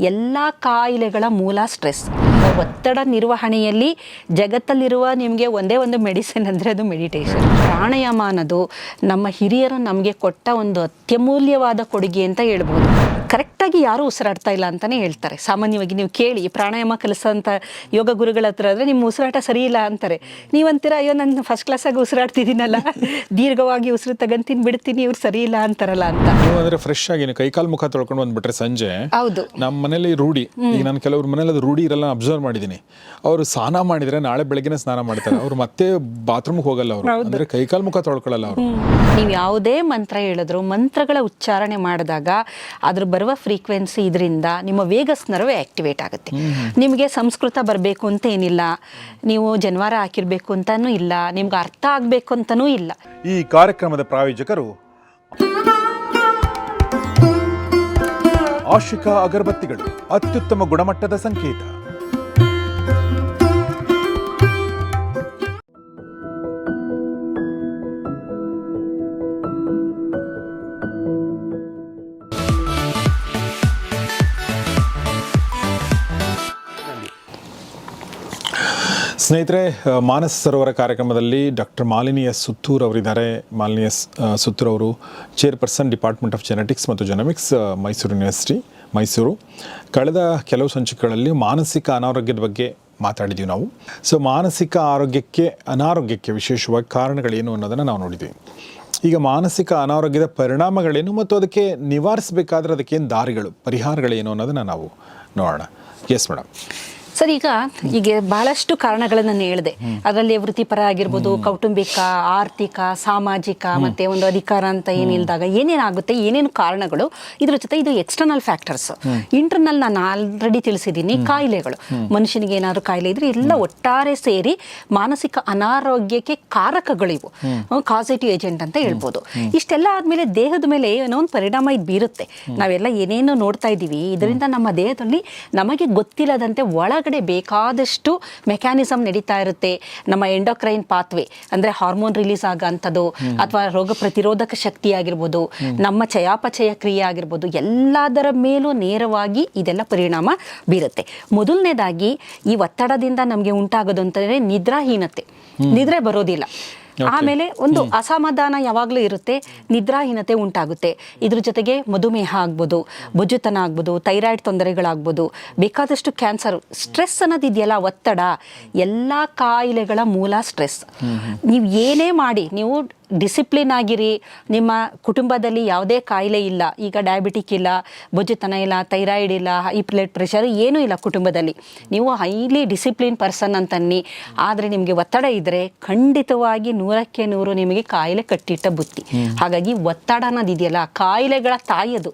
ಎಲ್ಲ ಕಾಯಿಲೆಗಳ ಮೂಲ ಸ್ಟ್ರೆಸ್. ಒತ್ತಡ ನಿರ್ವಹಣೆಯಲ್ಲಿ ಜಗತ್ತಲ್ಲಿರುವ ನಿಮಗೆ ಒಂದೇ ಒಂದು ಮೆಡಿಸಿನ್ ಅಂದರೆ ಅದು ಮೆಡಿಟೇಷನ್. ಪ್ರಾಣಾಯಾಮ ಅನ್ನೋದು ನಮ್ಮ ಹಿರಿಯರು ನಮಗೆ ಕೊಟ್ಟ ಒಂದು ಅತ್ಯಮೂಲ್ಯವಾದ ಕೊಡುಗೆ ಅಂತ ಹೇಳ್ಬೋದು. ಕರೆಕ್ಟಾಗಿ ಯಾರು ಉಸಿರಾಡ್ತಾ ಇಲ್ಲ ಅಂತಾನೆ ಹೇಳ್ತಾರೆ. ಸಾಮಾನ್ಯವಾಗಿ ನೀವು ಕೇಳಿ ಪ್ರಾಣಾಯಾಮ ಕಲಿಸೋಂಥ ಯೋಗ ಗುರುಗಳ ಹತ್ರ ಆದರೆ ನಿಮ್ಮ ಉಸಿರಾಟ ಸರಿ ಇಲ್ಲ ಅಂತಾರೆ. ನೀವಂತೀರ ಅಯ್ಯೋ ನಾನು ಫಸ್ಟ್ ಕ್ಲಾಸಾಗಿ ಉಸಿರಾಡ್ತಿದ್ದೀನಲ್ಲ ದೀರ್ಘವಾಗಿ ಉಸಿರು ತಗಂತೀನಿ ಬಿಡ್ತೀನಿ ಇವ್ರು ಸರಿ ಇಲ್ಲ ಅಂತಾರಲ್ಲ ಅಂತ. ನೀವು ಅಂದ್ರೆ ಫ್ರೆಶ್ ಆಗಿ ಕೈಕಾಲು ಮುಖ ತೊಳ್ಕೊಂಡು ಬಂದ್ಬಿಟ್ರೆ ಸಂಜೆ ಹೌದು. ನಮ್ಮ ಮನೇಲಿ ರೂಢಿ. ಈಗ ನಾನು ಕೆಲವ್ರ ಮನೇಲಿ ಅದು ರೂಢಿ ಇರಲ್ಲ ಅಬ್ಸರ್ವ್ ಮಾಡಿದ್ದೀನಿ ಅವರು ಸ್ನಾನ ಮಾಡಿದ್ರೆ ನಾಳೆ ಬೆಳಗ್ಗೆ ಸ್ನಾನ ಮಾಡ್ತಾರೆ. ಅವ್ರು ಮತ್ತೆ ಬಾತ್ರೂಮ್ಗೆ ಹೋಗಲ್ಲ ಅವರು. ಅಂದ್ರೆ ಕೈಕಾಲು ಮುಖ ತೊಳ್ಕೊಳ್ಳಲ್ಲ ಅವರು. ನೀವು ಯಾವುದೇ ಮಂತ್ರ ಹೇಳಿದ್ರು ಮಂತ್ರಗಳ ಉಚ್ಚಾರಣೆ ಮಾಡಿದಾಗ ಅದ್ರ ಬರುವ ಫ್ರೀಕ್ವೆನ್ಸಿ ಇದರಿಂದ ನಿಮ್ಮ ವೇಗಸ್ ನರ್ವೆ ಆಕ್ಟಿವೇಟ್ ಆಗುತ್ತೆ. ನಿಮಗೆ ಸಂಸ್ಕೃತ ಬರಬೇಕು ಅಂತ ಏನಿಲ್ಲ, ನೀವು ಜನವಾರ ಹಾಕಿರಬೇಕು ಅಂತಾನೂ ಇಲ್ಲ, ನಿಮ್ಗೆ ಅರ್ಥ ಆಗಬೇಕು ಅಂತನೂ ಇಲ್ಲ. ಈ ಕಾರ್ಯಕ್ರಮದ ಪ್ರಾಯೋಜಕರು ಆಶಿಕಾ ಅಗರಬತ್ತಿಗಳು, ಅತ್ಯುತ್ತಮ ಗುಣಮಟ್ಟದ ಸಂಕೇತ. ಸ್ನೇಹಿತರೆ ಮಾನಸ ಸರೋವರ ಕಾರ್ಯಕ್ರಮದಲ್ಲಿ ಡಾಕ್ಟರ್ ಮಾಲಿನಿ ಎಸ್ ಸುತ್ತೂರ್ ಅವರಿದ್ದಾರೆ. ಮಾಲಿನಿ ಎಸ್ ಸುತ್ತೂರ್ ಅವರು ಚೇರ್ಪರ್ಸನ್ ಡಿಪಾರ್ಟ್ಮೆಂಟ್ ಆಫ್ ಜೆನೆಟಿಕ್ಸ್ ಮತ್ತು ಜೆನಮಿಕ್ಸ್ ಮೈಸೂರು ಯೂನಿವರ್ಸಿಟಿ, ಮೈಸೂರು. ಕಳೆದ ಕೆಲವು ಸಂಚಿಕೆಗಳಲ್ಲಿ ಮಾನಸಿಕ ಅನಾರೋಗ್ಯದ ಬಗ್ಗೆ ಮಾತಾಡಿದ್ದೀವಿ ನಾವು. ಸೊ, ಮಾನಸಿಕ ಆರೋಗ್ಯಕ್ಕೆ, ಅನಾರೋಗ್ಯಕ್ಕೆ ವಿಶೇಷವಾಗಿ ಕಾರಣಗಳೇನು ಅನ್ನೋದನ್ನು ನಾವು ನೋಡಿದ್ದೀವಿ ಈಗ ಮಾನಸಿಕ ಅನಾರೋಗ್ಯದ ಪರಿಣಾಮಗಳೇನು ಮತ್ತು ಅದಕ್ಕೆ ನಿವಾರಿಸಬೇಕಾದ್ರೆ ಅದಕ್ಕೇನು ದಾರಿಗಳು, ಪರಿಹಾರಗಳೇನು ಅನ್ನೋದನ್ನು ನಾವು ನೋಡೋಣ. ಎಸ್ ಮೇಡಮ್ ಸರ್ ಈಗ ಈಗ ಬಹಳಷ್ಟು ಕಾರಣಗಳನ್ನು ನಾನು ಹೇಳಿದೆ. ಅದರಲ್ಲಿ ವೃತ್ತಿಪರ ಆಗಿರ್ಬೋದು ಕೌಟುಂಬಿಕ ಆರ್ಥಿಕ ಸಾಮಾಜಿಕ ಮತ್ತೆ ಒಂದು ಅಧಿಕಾರ ಅಂತ ಏನಿಲ್ದಾಗ ಏನೇನಾಗುತ್ತೆ ಏನೇನು ಕಾರಣಗಳು ಇದ್ರ ಜೊತೆ ಇದು ಎಕ್ಸ್ಟರ್ನಲ್ ಫ್ಯಾಕ್ಟರ್ಸ್ ಇಂಟರ್ನಲ್ ನಾನು ಆಲ್ರೆಡಿ ತಿಳಿಸಿದ್ದೀನಿ ಕಾಯಿಲೆಗಳು. ಮನುಷ್ಯನಿಗೆ ಏನಾದ್ರು ಕಾಯಿಲೆ ಇದ್ರೆ ಎಲ್ಲ ಒಟ್ಟಾರೆ ಸೇರಿ ಮಾನಸಿಕ ಅನಾರೋಗ್ಯಕ್ಕೆ ಕಾರಕಗಳಿವು ಇವು. ಕಾಸಿಟಿವ್ ಏಜೆಂಟ್ ಅಂತ ಹೇಳ್ಬೋದು. ಇಷ್ಟೆಲ್ಲ ಆದ್ಮೇಲೆ ದೇಹದ ಮೇಲೆ ಏನೋ ಒಂದು ಪರಿಣಾಮ ಇದು ಬೀರುತ್ತೆ. ನಾವೆಲ್ಲ ಏನೇನೋ ನೋಡ್ತಾ ಇದ್ದೀವಿ ಇದರಿಂದ ನಮ್ಮ ದೇಹದಲ್ಲಿ ನಮಗೆ ಗೊತ್ತಿಲ್ಲದಂತೆ ಒಳಗಡೆ ಬೇಕಾದಷ್ಟು ಮೆಕ್ಯಾನಿಸಮ್ ನಡೀತಾ ಇರುತ್ತೆ. ನಮ್ಮ ಎಂಡೋಕ್ರೈನ್ ಪಾತ್ವೆ ಅಂದ್ರೆ ಹಾರ್ಮೋನ್ ರಿಲೀಸ್ ಆಗೋಂಥದ್ದು ಅಥವಾ ರೋಗ ಪ್ರತಿರೋಧಕ ಶಕ್ತಿ ಆಗಿರ್ಬೋದು ನಮ್ಮ ಚಯಾಪಚಯ ಕ್ರಿಯೆ ಆಗಿರ್ಬೋದು ಎಲ್ಲದರ ಮೇಲೂ ನೇರವಾಗಿ ಇದೆಲ್ಲ ಪರಿಣಾಮ ಬೀರುತ್ತೆ. ಮೊದಲನೇದಾಗಿ ಈ ಒತ್ತಡದಿಂದ ನಮಗೆ ಉಂಟಾಗೋದು ಅಂತಂದ್ರೆ ನಿದ್ರಾಹೀನತೆ. ನಿದ್ರೆ ಬರೋದಿಲ್ಲ. ಆಮೇಲೆ ಒಂದು ಅಸಮಾಧಾನ ಯಾವಾಗಲೂ ಇರುತ್ತೆ ನಿದ್ರಾಹೀನತೆ ಉಂಟಾಗುತ್ತೆ. ಇದ್ರ ಜೊತೆಗೆ ಮಧುಮೇಹ ಆಗ್ಬೋದು ಬೊಜ್ಜುತನ ಆಗ್ಬೋದು ಥೈರಾಯ್ಡ್ ತೊಂದರೆಗಳಾಗ್ಬೋದು ಬೇಕಾದಷ್ಟು ಕ್ಯಾನ್ಸರ್ ಸ್ಟ್ರೆಸ್ ಅನ್ನೋದಿದೆಯಲ್ಲ ಒತ್ತಡ ಎಲ್ಲ ಕಾಯಿಲೆಗಳ ಮೂಲ ಸ್ಟ್ರೆಸ್. ನೀವು ಏನೇ ಮಾಡಿ ನೀವು ಡಿಸಿಪ್ಲಿನ್ ಆಗಿರಿ, ನಿಮ್ಮ ಕುಟುಂಬದಲ್ಲಿ ಯಾವುದೇ ಕಾಯಿಲೆ ಇಲ್ಲ, ಈಗ ಡಯಾಬಿಟಿಕ್ ಇಲ್ಲ, ಬೊಜ್ಜುತನ ಇಲ್ಲ ಥೈರಾಯ್ಡ್ ಇಲ್ಲ ಹೈ ಬ್ಲಡ್ ಪ್ರೆಷರ್ ಏನೂ ಇಲ್ಲ ಕುಟುಂಬದಲ್ಲಿ. ನೀವು ಹೈಲಿ ಡಿಸಿಪ್ಲಿನ್ ಪರ್ಸನ್ ಅಂತನ್ನಿ. ಆದರೆ ನಿಮಗೆ ಒತ್ತಡ ಇದ್ದರೆ ಖಂಡಿತವಾಗಿ ನೂರಕ್ಕೆ ನೂರು ನಿಮಗೆ ಕಾಯಿಲೆ ಕಟ್ಟಿಟ್ಟ ಬುತ್ತಿ. ಹಾಗಾಗಿ ಒತ್ತಡ ಅನ್ನೋದಿದೆಯಲ್ಲ ಕಾಯಿಲೆಗಳ ತಾಯಿ ಅದು.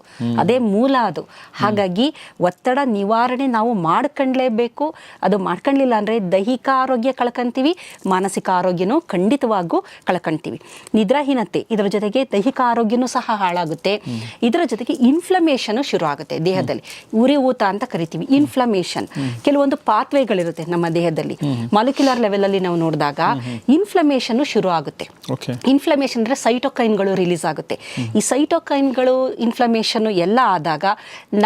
ಮೂಲ ಅದು. ಹಾಗಾಗಿ ಒತ್ತಡ ನಿವಾರಣೆ ನಾವು ಮಾಡ್ಕೊಂಡ್ಲೇಬೇಕು ಅದು ಮಾಡ್ಕೊಳ್ಳಿಲ್ಲ ಅಂದರೆ ದೈಹಿಕ ಆರೋಗ್ಯ ಕಳ್ಕೊಂತೀವಿ, ಮಾನಸಿಕ ಆರೋಗ್ಯನೂ ಖಂಡಿತವಾಗೂ ಕಳ್ಕೊಂತೀವಿ. ನಿದ್ರಾಹೀನತೆ ಇದರ ಜೊತೆಗೆ ದೈಹಿಕ ಆರೋಗ್ಯನೂ ಸಹ ಹಾಳಾಗುತ್ತೆ. ಇದರ ಜೊತೆಗೆ ಇನ್ಫ್ಲಮೇಷನ್ ಶುರು ಆಗುತ್ತೆ ದೇಹದಲ್ಲಿ. ಉರಿ ಊತ ಅಂತ ಕರಿತೀವಿ. ಇನ್ಫ್ಲಮೇಷನ್ ಕೆಲವೊಂದು ಪಾತ್ವೆಗಳಿರುತ್ತೆ ನಮ್ಮ ದೇಹದಲ್ಲಿ. ಮಾಲಿಕ್ಯುಲರ್ ಲೆವೆಲ್ ಅಲ್ಲಿ ನಾವು ನೋಡಿದಾಗ ಇನ್ಫ್ಲಮೇಷನ್ ಶುರು ಆಗುತ್ತೆ. ಇನ್ಫ್ಲಮೇಷನ್ ಅಂದ್ರೆ ಸೈಟೋಕೈನ್ಗಳು ರಿಲೀಸ್ ಆಗುತ್ತೆ. ಈ ಸೈಟೋಕೈನ್ಗಳು ಇನ್ಫ್ಲಮೇಷನ್ ಎಲ್ಲ ಆದಾಗ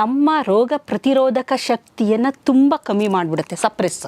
ನಮ್ಮ ರೋಗ ಪ್ರತಿರೋಧಕ ಶಕ್ತಿಯನ್ನು ತುಂಬಾ ಕಮ್ಮಿ ಮಾಡಿಬಿಡುತ್ತೆ ಸಪ್ರೆಸ್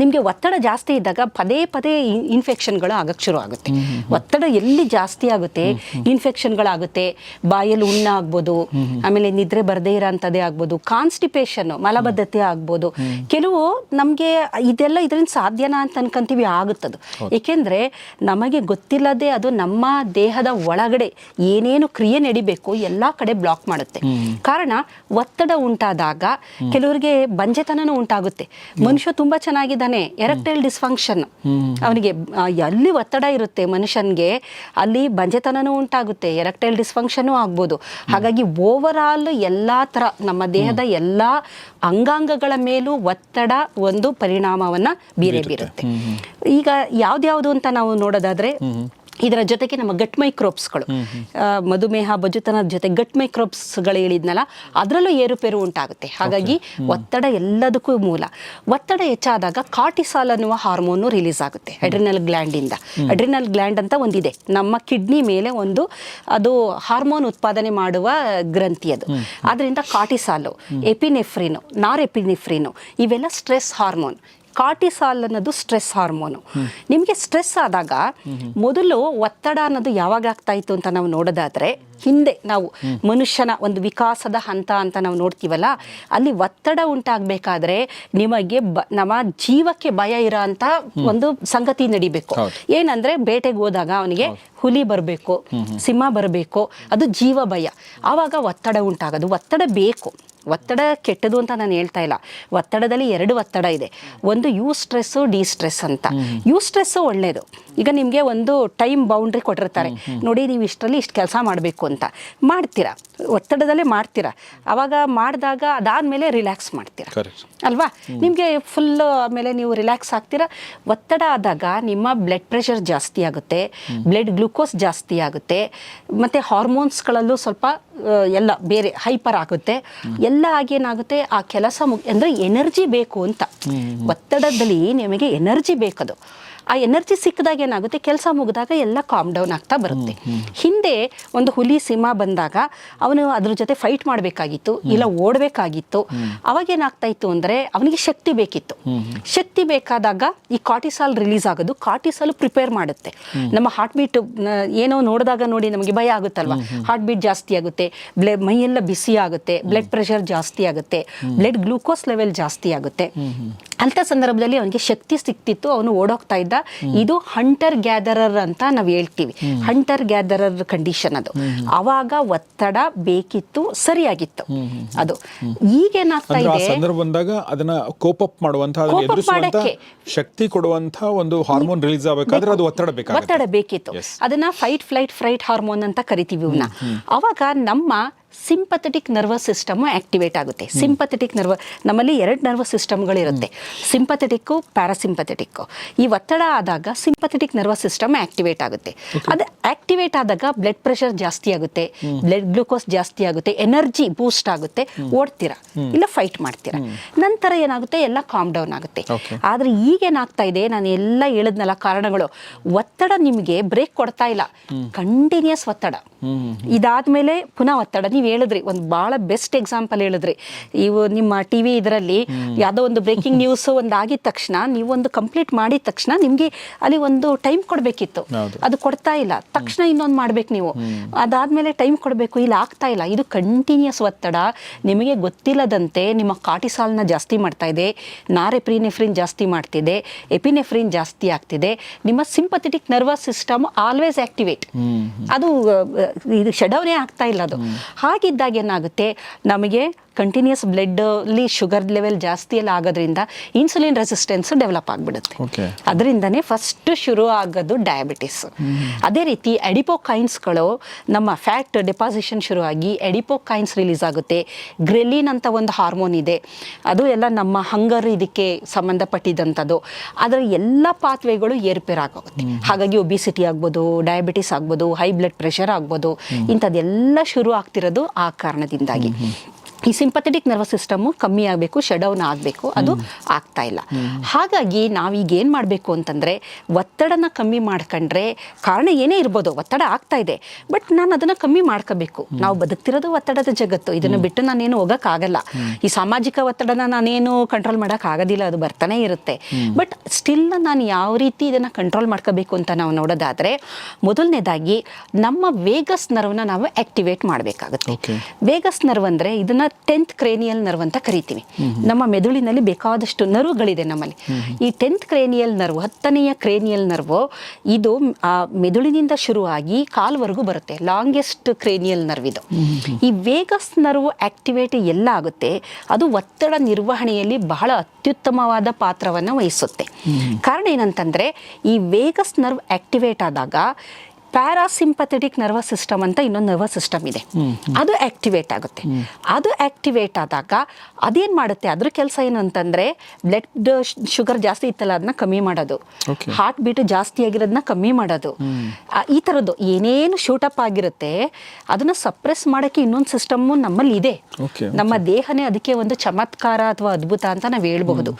ನಿಮಗೆ ಒತ್ತಡ ಜಾಸ್ತಿ ಇದ್ದಾಗ ಪದೇ ಪದೇ ಇನ್ಫೆಕ್ಷನ್ಗಳು ಆಗಕ್ಕೆ ಶುರು ಆಗುತ್ತೆ. ಒತ್ತಡ ಎಲ್ಲಿ ಜಾಸ್ತಿ ಆಗುತ್ತೆ. ಇನ್ಫೆಕ್ಷನ್ಗಳಾಗುತ್ತೆ. ಬಾಯಲ್ಲಿ ಉಣ್ಣ ಆಗ್ಬೋದು ಆಮೇಲೆ ನಿದ್ರೆ ಬರದೇ ಇರೋಂಥದ್ದೇ ಆಗ್ಬೋದು ಕಾನ್ಸ್ಟಿಪೇಷನ್ ಮಲಬದ್ಧತೆ ಆಗ್ಬೋದು. ಕೆಲವು ನಮಗೆ ಇದೆಲ್ಲ ಇದರಿಂದ ಸಾಧ್ಯನಾ ಅಂತ ಅನ್ಕೊಂತೀವಿ ಆಗುತ್ತದು. ಏಕೆಂದರೆ ನಮಗೆ ಗೊತ್ತಿಲ್ಲದೆ ಅದು ನಮ್ಮ ದೇಹದ ಒಳಗಡೆ ಏನೇನು ಕ್ರಿಯೆ ನಡಿಬೇಕು ಎಲ್ಲ ಕಡೆ ಬ್ಲಾಕ್ ಮಾಡುತ್ತೆ. ಕಾರಣ ಒತ್ತಡ ಉಂಟಾದಾಗ ಕೆಲವರಿಗೆ ಬಂಜೆತನನೂ ಉಂಟಾಗುತ್ತೆ. ಮನುಷ್ಯ ತುಂಬಾ ಚೆನ್ನಾಗಿದ್ದಾನೆ ಎರೆಕ್ಟೈಲ್ ಡಿಸ್ಫಂಕ್ಷನ್. ಅವನಿಗೆ ಎಲ್ಲಿ ಒತ್ತಡ ಇರುತ್ತೆ ಮನುಷ್ಯನ್ಗೆ ಅಲ್ಲಿ ಬಂಜೆತನನೂ ಉಂಟಾಗುತ್ತೆ ಎರೆಕ್ಟೈಲ್ ಡಿಸ್ಫಂಕ್ಷನು ಆಗ್ಬೋದು. ಹಾಗಾಗಿ ಓವರ್ ಆಲ್ ಎಲ್ಲಾ ತರ ನಮ್ಮ ದೇಹದ ಎಲ್ಲ ಅಂಗಾಂಗಗಳ ಮೇಲೂ ಒತ್ತಡ ಒಂದು ಪರಿಣಾಮವನ್ನ ಬೀರೇ ಬೀರುತ್ತೆ. ಈಗ ಯಾವ್ದ್ಯಾವ್ದು ಅಂತ ನಾವು ನೋಡೋದಾದ್ರೆ ಇದರ ಜೊತೆಗೆ ನಮ್ಮ ಗಟ್ ಮೈಕ್ರೋಬ್ಸ್ಗಳು. ಮಧುಮೇಹ ಬಜುತನದ ಜೊತೆ ಗಟ್ ಮೈಕ್ರೋಬ್ಸ್ಗಳು ಹೇಳಿದ್ನಲ್ಲ ಅದರಲ್ಲೂ ಏರುಪೇರು ಉಂಟಾಗುತ್ತೆ. ಹಾಗಾಗಿ ಒತ್ತಡ ಎಲ್ಲದಕ್ಕೂ ಮೂಲ. ಒತ್ತಡ ಹೆಚ್ಚಾದಾಗ ಕಾರ್ಟಿಸಾಲ್ ಅನ್ನುವ ಹಾರ್ಮೋನು ರಿಲೀಸ್ ಆಗುತ್ತೆ ಅಡ್ರಿನಲ್ ಗ್ಲ್ಯಾಂಡಿಂದ. ಅಡ್ರಿನಲ್ ಗ್ಲ್ಯಾಂಡ್ ಅಂತ ಒಂದಿದೆ. ನಮ್ಮ ಕಿಡ್ನಿ ಮೇಲೆ ಒಂದು ಅದು ಹಾರ್ಮೋನ್ ಉತ್ಪಾದನೆ ಮಾಡುವ ಗ್ರಂಥಿ ಅದು. ಅದರಿಂದ ಕಾಟಿಸಾಲು ಎಪಿನೆಫ್ರಿನು ನಾರ್ ಎಪಿನೆಫ್ರಿನು ಇವೆಲ್ಲ ಸ್ಟ್ರೆಸ್ ಹಾರ್ಮೋನ್. ಕಾರ್ಟಿಸಾಲ್ ಅನ್ನೋದು ಸ್ಟ್ರೆಸ್ ಹಾರ್ಮೋನು. ನಿಮಗೆ ಸ್ಟ್ರೆಸ್ ಆದಾಗ ಮೊದಲು ಒತ್ತಡ ಅನ್ನೋದು ಯಾವಾಗ ಆಗ್ತಾ ಇತ್ತು ಅಂತ ನಾವು ನೋಡೋದಾದ್ರೆ ಹಿಂದೆ ನಾವು ಮನುಷ್ಯನ ಒಂದು ವಿಕಾಸದ ಹಂತ ಅಂತ ನಾವು ನೋಡ್ತೀವಲ್ಲ ಅಲ್ಲಿ ಒತ್ತಡ ಉಂಟಾಗಬೇಕಾದ್ರೆ ನಿಮಗೆ ಬ ನಮ್ಮ ಜೀವಕ್ಕೆ ಭಯ ಇರೋ ಅಂತ ಒಂದು ಸಂಗತಿ ನಡಿಬೇಕು. ಏನಂದ್ರೆ ಬೇಟೆಗೆ ಹೋದಾಗ ಅವನಿಗೆ ಹುಲಿ ಬರಬೇಕು ಸಿಂಹ ಬರಬೇಕು ಅದು ಜೀವ ಭಯ. ಆವಾಗ ಒತ್ತಡ ಉಂಟಾಗೋದು ಒತ್ತಡ ಬೇಕು. ಒತ್ತಡ ಕೆಟ್ಟದು ಅಂತ ನಾನು ಹೇಳ್ತಾ ಇಲ್ಲ. ಒತ್ತಡದಲ್ಲಿ ಎರಡು ಒತ್ತಡ ಇದೆ. ಒಂದು ಯು ಸ್ಟ್ರೆಸ್ಸು ಡಿ ಸ್ಟ್ರೆಸ್ ಅಂತ. ಯು ಸ್ಟ್ರೆಸ್ಸು ಒಳ್ಳೆಯದು ಈಗ ನಿಮಗೆ ಒಂದು ಟೈಮ್ ಬೌಂಡ್ರಿ ಕೊಟ್ಟಿರ್ತಾರೆ. ನೋಡಿ, ನೀವು ಇಷ್ಟರಲ್ಲಿ ಇಷ್ಟು ಕೆಲಸ ಮಾಡಬೇಕು ಅಂತ. ಮಾಡ್ತೀರಾ? ಒತ್ತಡದಲ್ಲೇ ಮಾಡ್ತೀರಾ? ಅವಾಗ ಮಾಡಿದಾಗ ಅದಾದಮೇಲೆ ರಿಲ್ಯಾಕ್ಸ್ ಮಾಡ್ತೀರಾ? ಅಲ್ವಾ? ನಿಮಗೆ ಫುಲ್ ಆಮೇಲೆ ನೀವು ರಿಲ್ಯಾಕ್ಸ್ ಆಗ್ತೀರಾ? ಒತ್ತಡ ಆದಾಗ ನಿಮ್ಮ ಬ್ಲಡ್ ಪ್ರೆಷರ್ ಜಾಸ್ತಿ ಆಗುತ್ತೆ ಬ್ಲಡ್ ಗ್ಲೂಕೋಸ್ ಜಾಸ್ತಿ ಆಗುತ್ತೆ ಮತ್ತು ಹಾರ್ಮೋನ್ಸ್ಗಳಲ್ಲೂ ಸ್ವಲ್ಪ ಎಲ್ಲ ಬೇರೆ ಹೈಪರ್ ಆಗುತ್ತೆ. ಎಲ್ಲ ಆಗೇನಾಗುತ್ತೆ ಆ ಕೆಲಸ ಮುಗ್ ಅಂದರೆ ಎನರ್ಜಿ ಬೇಕು ಅಂತ. ಒತ್ತಡದಲ್ಲಿ ನಿಮಗೆ ಎನರ್ಜಿ ಬೇಕದು. ಆ ಎನರ್ಜಿ ಸಿಕ್ಕಿದಾಗ ಏನಾಗುತ್ತೆ? ಕೆಲಸ ಮುಗಿದಾಗ ಎಲ್ಲ ಕಾಮ್ ಡೌನ್ ಆಗ್ತಾ ಬರುತ್ತೆ. ಹಿಂದೆ ಒಂದು ಹುಲಿ ಸಿಂಹ ಬಂದಾಗ ಅವನು ಅದ್ರ ಜೊತೆ ಫೈಟ್ ಮಾಡಬೇಕಾಗಿತ್ತು ಇಲ್ಲ ಓಡಬೇಕಾಗಿತ್ತು. ಅವಾಗ ಏನಾಗ್ತಾ ಇತ್ತು ಅಂದರೆ ಅವನಿಗೆ ಶಕ್ತಿ ಬೇಕಿತ್ತು. ಶಕ್ತಿ ಬೇಕಾದಾಗ ಈ ಕಾಟಿಸಾಲ್ ರಿಲೀಸ್ ಆಗೋದು ಕಾಟಿಸಾಲ್ ಪ್ರಿಪೇರ್ ಮಾಡುತ್ತೆ. ನಮ್ಮ ಹಾರ್ಟ್ ಬೀಟ್ ಏನೋ ನೋಡಿದಾಗ ನೋಡಿ ನಮಗೆ ಭಯ ಆಗುತ್ತಲ್ವಾ? ಹಾರ್ಟ್ ಬೀಟ್ ಜಾಸ್ತಿ ಆಗುತ್ತೆ ಬ್ಲೆ ಮೈಯೆಲ್ಲ ಬಿಸಿ ಆಗುತ್ತೆ ಬ್ಲಡ್ ಪ್ರೆಷರ್ ಜಾಸ್ತಿ ಆಗುತ್ತೆ ಬ್ಲಡ್ ಗ್ಲೂಕೋಸ್ ಲೆವೆಲ್ ಜಾಸ್ತಿ ಆಗುತ್ತೆ. ಅಂಥ ಸಂದರ್ಭದಲ್ಲಿ ಅವನಿಗೆ ಶಕ್ತಿ ಸಿಕ್ತಿತ್ತು ಅವನು ಓಡೋಗ್ತಾ ಇದ್ದ. ಇದು ಹಂಟರ್ ಗ್ಯಾದರರ್ ಅಂತ ನಾವು ಹೇಳ್ತೀವಿ. ಹಂಟರ್ ಗ್ಯಾದರರ್ ಕಂಡೀಷನ್ ಅದು. ಅವಾಗ ಒತ್ತಡ ಬೇಕಿತ್ತು ಸರಿಯಾಗಿತ್ತು. ಅದು. ಈಗೇನಾಗ್ತಾ ಇದೆ ಸಂದರ್ಭ ಬಂದಾಗ ಅದನ್ನ ಕೋಪ್ ಅಪ್ ಮಾಡುವಂತ ಅದನ್ನ Cope up ಎದುರಿಸುವಂತ ಮಾಡಕ್ಕೆ. ಶಕ್ತಿ ಕೊಡುವಂತ ಒಂದು ಹಾರ್ಮೋನ್ ರಿಲೀಸ್ ಆಗಬೇಕಾದ್ರೆ ಅದು ಒತ್ತಡ ಬೇಕಾಗುತ್ತೆ. ಒತ್ತಡ ಬೇಕಿತ್ತು ಅದನ್ನ ಫೈಟ್ ಫ್ಲೈಟ್ ಫ್ರೈಟ್ ಹಾರ್ಮೋನ್ ಅಂತ ಕರಿತೀವಿ ಅವನ್ನ ಅವಾಗ ನಮ್ಮ ಸಿಂಪಥೆಟಿಕ್ ನರ್ವಸ್ ಸಿಸ್ಟಮ್ ಆಕ್ಟಿವೇಟ್ ಆಗುತ್ತೆ. ಸಿಂಪಥೆಟಿಕ್ ನರ್ವ ನಮ್ಮಲ್ಲಿ ಎರಡು ನರ್ವಸ್ ಸಿಸ್ಟಮ್ಗಳಿರುತ್ತೆ ಸಿಂಪಥೆಟಿಕ್ಕು ಪ್ಯಾರಾಸಿಂಪಥೆಟಿಕ್ಕು ಈ ಒತ್ತಡ ಆದಾಗ ಸಿಂಪಥೆಟಿಕ್ ನರ್ವಸ್ ಸಿಸ್ಟಮ್ ಆಕ್ಟಿವೇಟ್ ಆಗುತ್ತೆ. ಅದು ಆಕ್ಟಿವೇಟ್ ಆದಾಗ ಬ್ಲಡ್ ಪ್ರೆಷರ್ ಜಾಸ್ತಿ ಆಗುತ್ತೆ. ಬ್ಲಡ್ ಗ್ಲೂಕೋಸ್ ಜಾಸ್ತಿ ಆಗುತ್ತೆ. ಎನರ್ಜಿ ಬೂಸ್ಟ್ ಆಗುತ್ತೆ. ಓಡ್ತೀರಾ? ಇಲ್ಲ ಫೈಟ್ ಮಾಡ್ತೀರಾ? ನಂತರ ಏನಾಗುತ್ತೆ? ಎಲ್ಲ ಕಾಮ್ ಡೌನ್ ಆಗುತ್ತೆ. ಆದರೆ ಈಗ ಈಗೇನಾಗ್ತಾ ಇದೆ? ನಾನು ಎಲ್ಲ ಹೇಳಿದ್ನಲ್ಲ ಕಾರಣಗಳು. ಒತ್ತಡ ನಿಮಗೆ ಬ್ರೇಕ್ ಕೊಡ್ತಾ ಇಲ್ಲ. ಕಂಟಿನ್ಯೂಸ್ ಒತ್ತಡ. ಇದಾದ್ಮೇಲೆ ಪುನಃ ಒತ್ತಡ ನೀವು ಹೇಳಿದ್ರಿ ಒಂದು ಬಹಳ ಬೆಸ್ಟ್ ಎಕ್ಸಾಂಪಲ್ ಹೇಳಿದ್ರಿ. ಇವು ನಿಮ್ಮ ಟಿ ವಿ ಇದರಲ್ಲಿ ಯಾವುದೋ ಒಂದು ಬ್ರೇಕಿಂಗ್ ನ್ಯೂಸ್ ಒಂದು ಆಗಿದ ತಕ್ಷಣ ನೀವು ಒಂದು ಕಂಪ್ಲೀಟ್ ಮಾಡಿದ ತಕ್ಷಣ ನಿಮಗೆ ಅಲ್ಲಿ ಒಂದು ಟೈಮ್ ಕೊಡಬೇಕಿತ್ತು. ಅದು ಕೊಡ್ತಾ ಇಲ್ಲ. ತಕ್ಷಣ ಇನ್ನೊಂದು ಮಾಡ್ಬೇಕು ನೀವು. ಅದಾದ್ಮೇಲೆ ಟೈಮ್ ಕೊಡಬೇಕು ಇಲ್ಲಿ ಆಗ್ತಾ ಇಲ್ಲ. ಇದು ಕಂಟಿನ್ಯೂಸ್ ಒತ್ತಡ. ನಿಮಗೆ ಗೊತ್ತಿಲ್ಲದಂತೆ ನಿಮ್ಮ ಕಾಟಿಸಾಲ್ನ ಜಾಸ್ತಿ ಮಾಡ್ತಾ ಇದೆ ನಾರೆಪ್ರಿನೆಫ್ರಿನ್ ಜಾಸ್ತಿ ಮಾಡ್ತಿದೆ ಎಪಿನೆಫ್ರಿನ್ ಜಾಸ್ತಿ ಆಗ್ತಿದೆ. ನಿಮ್ಮ sympathetic nervous system always activate ಅದು ಇದು ಶಡೌನೇ ಆಗ್ತಾ ಇಲ್ಲ ಅದು. ಹಾಗಿದ್ದಾಗ ಏನಾಗುತ್ತೆ? ನಮಗೆ ಕಂಟಿನ್ಯೂಸ್ ಬ್ಲಡ್ಲಿ ಶುಗರ್ ಲೆವೆಲ್ ಜಾಸ್ತಿ ಎಲ್ಲ ಆಗೋದ್ರಿಂದ ಇನ್ಸುಲಿನ್ ರೆಸಿಸ್ಟೆನ್ಸ್ ಡೆವಲಪ್ ಆಗಿಬಿಡುತ್ತೆ. ಅದರಿಂದನೇ ಫಸ್ಟ್ ಶುರು ಆಗೋದು ಡಯಾಬಿಟಿಸ್ ಅದೇ ರೀತಿ ಎಡಿಪೋಕೈನ್ಸ್ಗಳು ನಮ್ಮ ಫ್ಯಾಟ್ ಡೆಪಾಸಿಷನ್ ಶುರುವಾಗಿ ಎಡಿಪೋಕೈನ್ಸ್ ರಿಲೀಸ್ ಆಗುತ್ತೆ. ಗ್ರೆಲಿನ್ ಅಂತ ಒಂದು ಹಾರ್ಮೋನ್ ಇದೆ. ಅದು ಎಲ್ಲ ನಮ್ಮ ಹಂಗರ್ ಇದಕ್ಕೆ ಸಂಬಂಧಪಟ್ಟಿದ್ದಂಥದ್ದು ಅದರ ಎಲ್ಲ ಪಾತ್ವೆಗಳು ಏರ್ಪೇರಾಗೋಗುತ್ತೆ. ಹಾಗಾಗಿ ಒಬಿಸಿಟಿ ಆಗ್ಬೋದು ಡಯಾಬಿಟಿಸ್ ಆಗ್ಬೋದು ಹೈ ಬ್ಲಡ್ ಪ್ರೆಷರ್ ಆಗ್ಬೋದು ಇಂಥದ್ದೆಲ್ಲ ಶುರು ಆಗ್ತಿರೋದು ಆ ಕಾರಣದಿಂದಾಗಿ. ಈ ಸಿಂಪಥೆಟಿಕ್ ನರ್ವಸ್ ಸಿಸ್ಟಮ್ ಕಮ್ಮಿ ಆಗಬೇಕು ಶಡೌನ್ ಆಗಬೇಕು ಅದು ಆಗ್ತಾ ಇಲ್ಲ. ಹಾಗಾಗಿ ನಾವೀಗ ಏನು ಮಾಡಬೇಕು ಅಂತಂದರೆ ಒತ್ತಡನ ಕಮ್ಮಿ ಮಾಡ್ಕೊಂಡ್ರೆ ಕಾರಣ ಏನೇ ಇರ್ಬೋದು ಒತ್ತಡ ಆಗ್ತಾ ಇದೆ. ಬಟ್ ನಾನು ಅದನ್ನು ಕಮ್ಮಿ ಮಾಡ್ಕೋಬೇಕು. ನಾವು ಬದುಕ್ತಿರೋದು ಒತ್ತಡದ ಜಗತ್ತು. ಇದನ್ನು ಬಿಟ್ಟು ನಾನೇನು ಹೋಗೋಕ್ಕಾಗಲ್ಲ. ಈ ಸಾಮಾಜಿಕ ಒತ್ತಡನ ನಾನೇನು ಕಂಟ್ರೋಲ್ ಮಾಡೋಕ್ಕಾಗೋದಿಲ್ಲ ಅದು ಬರ್ತಾನೆ ಇರುತ್ತೆ. ಬಟ್ ಸ್ಟಿಲ್ ನಾನು ಯಾವ ರೀತಿ ಇದನ್ನು ಕಂಟ್ರೋಲ್ ಮಾಡ್ಕೋಬೇಕು ಅಂತ ನಾವು ನೋಡೋದಾದರೆ ಮೊದಲನೇದಾಗಿ ನಮ್ಮ ವೇಗಸ್ ನರ್ವ್ನ ನಾವು ಆಕ್ಟಿವೇಟ್ ಮಾಡಬೇಕಾಗುತ್ತೆ. ವೇಗಸ್ ನರ್ವ್ ಅಂದರೆ ಇದನ್ನ ಟೆಂತ್ ಕ್ರೇನಿಯಲ್ ನರ್ವ್ ಅಂತ ಕರಿತೀವಿ. ನಮ್ಮ ಮೆದುಳಿನಲ್ಲಿ ಬೇಕಾದಷ್ಟು ನರ್ವ್ಗಳಿದೆ ನಮ್ಮಲ್ಲಿ. ಈ ಟೆಂತ್ ಕ್ರೇನಿಯಲ್ ನರ್ವ್ ಹತ್ತನೆಯ ಕ್ರೇನಿಯಲ್ ನರ್ವ್ ಇದು ಆ, ಮೆದುಳಿನಿಂದ ಶುರುವಾಗಿ ಕಾಲ್ವರೆಗೂ ಬರುತ್ತೆ. ಲಾಂಗೆಸ್ಟ್ ಕ್ರೇನಿಯಲ್ ನರ್ವ್ ಇದು. ಈ ವೇಗಸ್ ನರ್ವ್ ಆಕ್ಟಿವೇಟ್ ಎಲ್ಲ ಆಗುತ್ತೆ. ಅದು ಒತ್ತಡ ನಿರ್ವಹಣೆಯಲ್ಲಿ ಬಹಳ ಅತ್ಯುತ್ತಮವಾದ ಪಾತ್ರವನ್ನು ವಹಿಸುತ್ತೆ. ಕಾರಣ ಏನಂತಂದ್ರೆ ಈ ವೇಗಸ್ ನರ್ವ್ ಆಕ್ಟಿವೇಟ್ ಆದಾಗ ಪ್ಯಾರಾಸಿಂಪಥೆಟಿಕ್ ನರ್ವಸ್ ಸಿಸ್ಟಮ್ ಅಂತ ಇನ್ನೊಂದು ನರ್ವಸ್ ಸಿಸ್ಟಮ್ ಇದೆ. ಅದು ಆಕ್ಟಿವೇಟ್ ಆಗುತ್ತೆ. ಅದು ಆಕ್ಟಿವೇಟ್ ಆದಾಗ ಅದೇನು ಮಾಡುತ್ತೆ? ಅದ್ರ ಕೆಲಸ ಏನು ಅಂತಂದರೆ ಬ್ಲಡ್ ಶುಗರ್ ಜಾಸ್ತಿ ಇತ್ತಲ್ಲ ಅದನ್ನ ಕಮ್ಮಿ ಮಾಡೋದು. ಹಾರ್ಟ್ ಬೀಟ್ ಜಾಸ್ತಿ ಆಗಿರೋದನ್ನ ಕಮ್ಮಿ ಮಾಡೋದು. ಈ ಥರದ್ದು ಏನೇನು ಶೂಟಪ್ ಆಗಿರುತ್ತೆ ಅದನ್ನ ಸಪ್ರೆಸ್ ಮಾಡೋಕ್ಕೆ ಇನ್ನೊಂದು ಸಿಸ್ಟಮ್ಮು ನಮ್ಮಲ್ಲಿ ಇದೆ. ನಮ್ಮ ದೇಹನೇ ಅದಕ್ಕೆ ಒಂದು ಚಮತ್ಕಾರ ಅಥವಾ ಅದ್ಭುತ ಅಂತ ನಾವು ಹೇಳ್ಬಹುದು.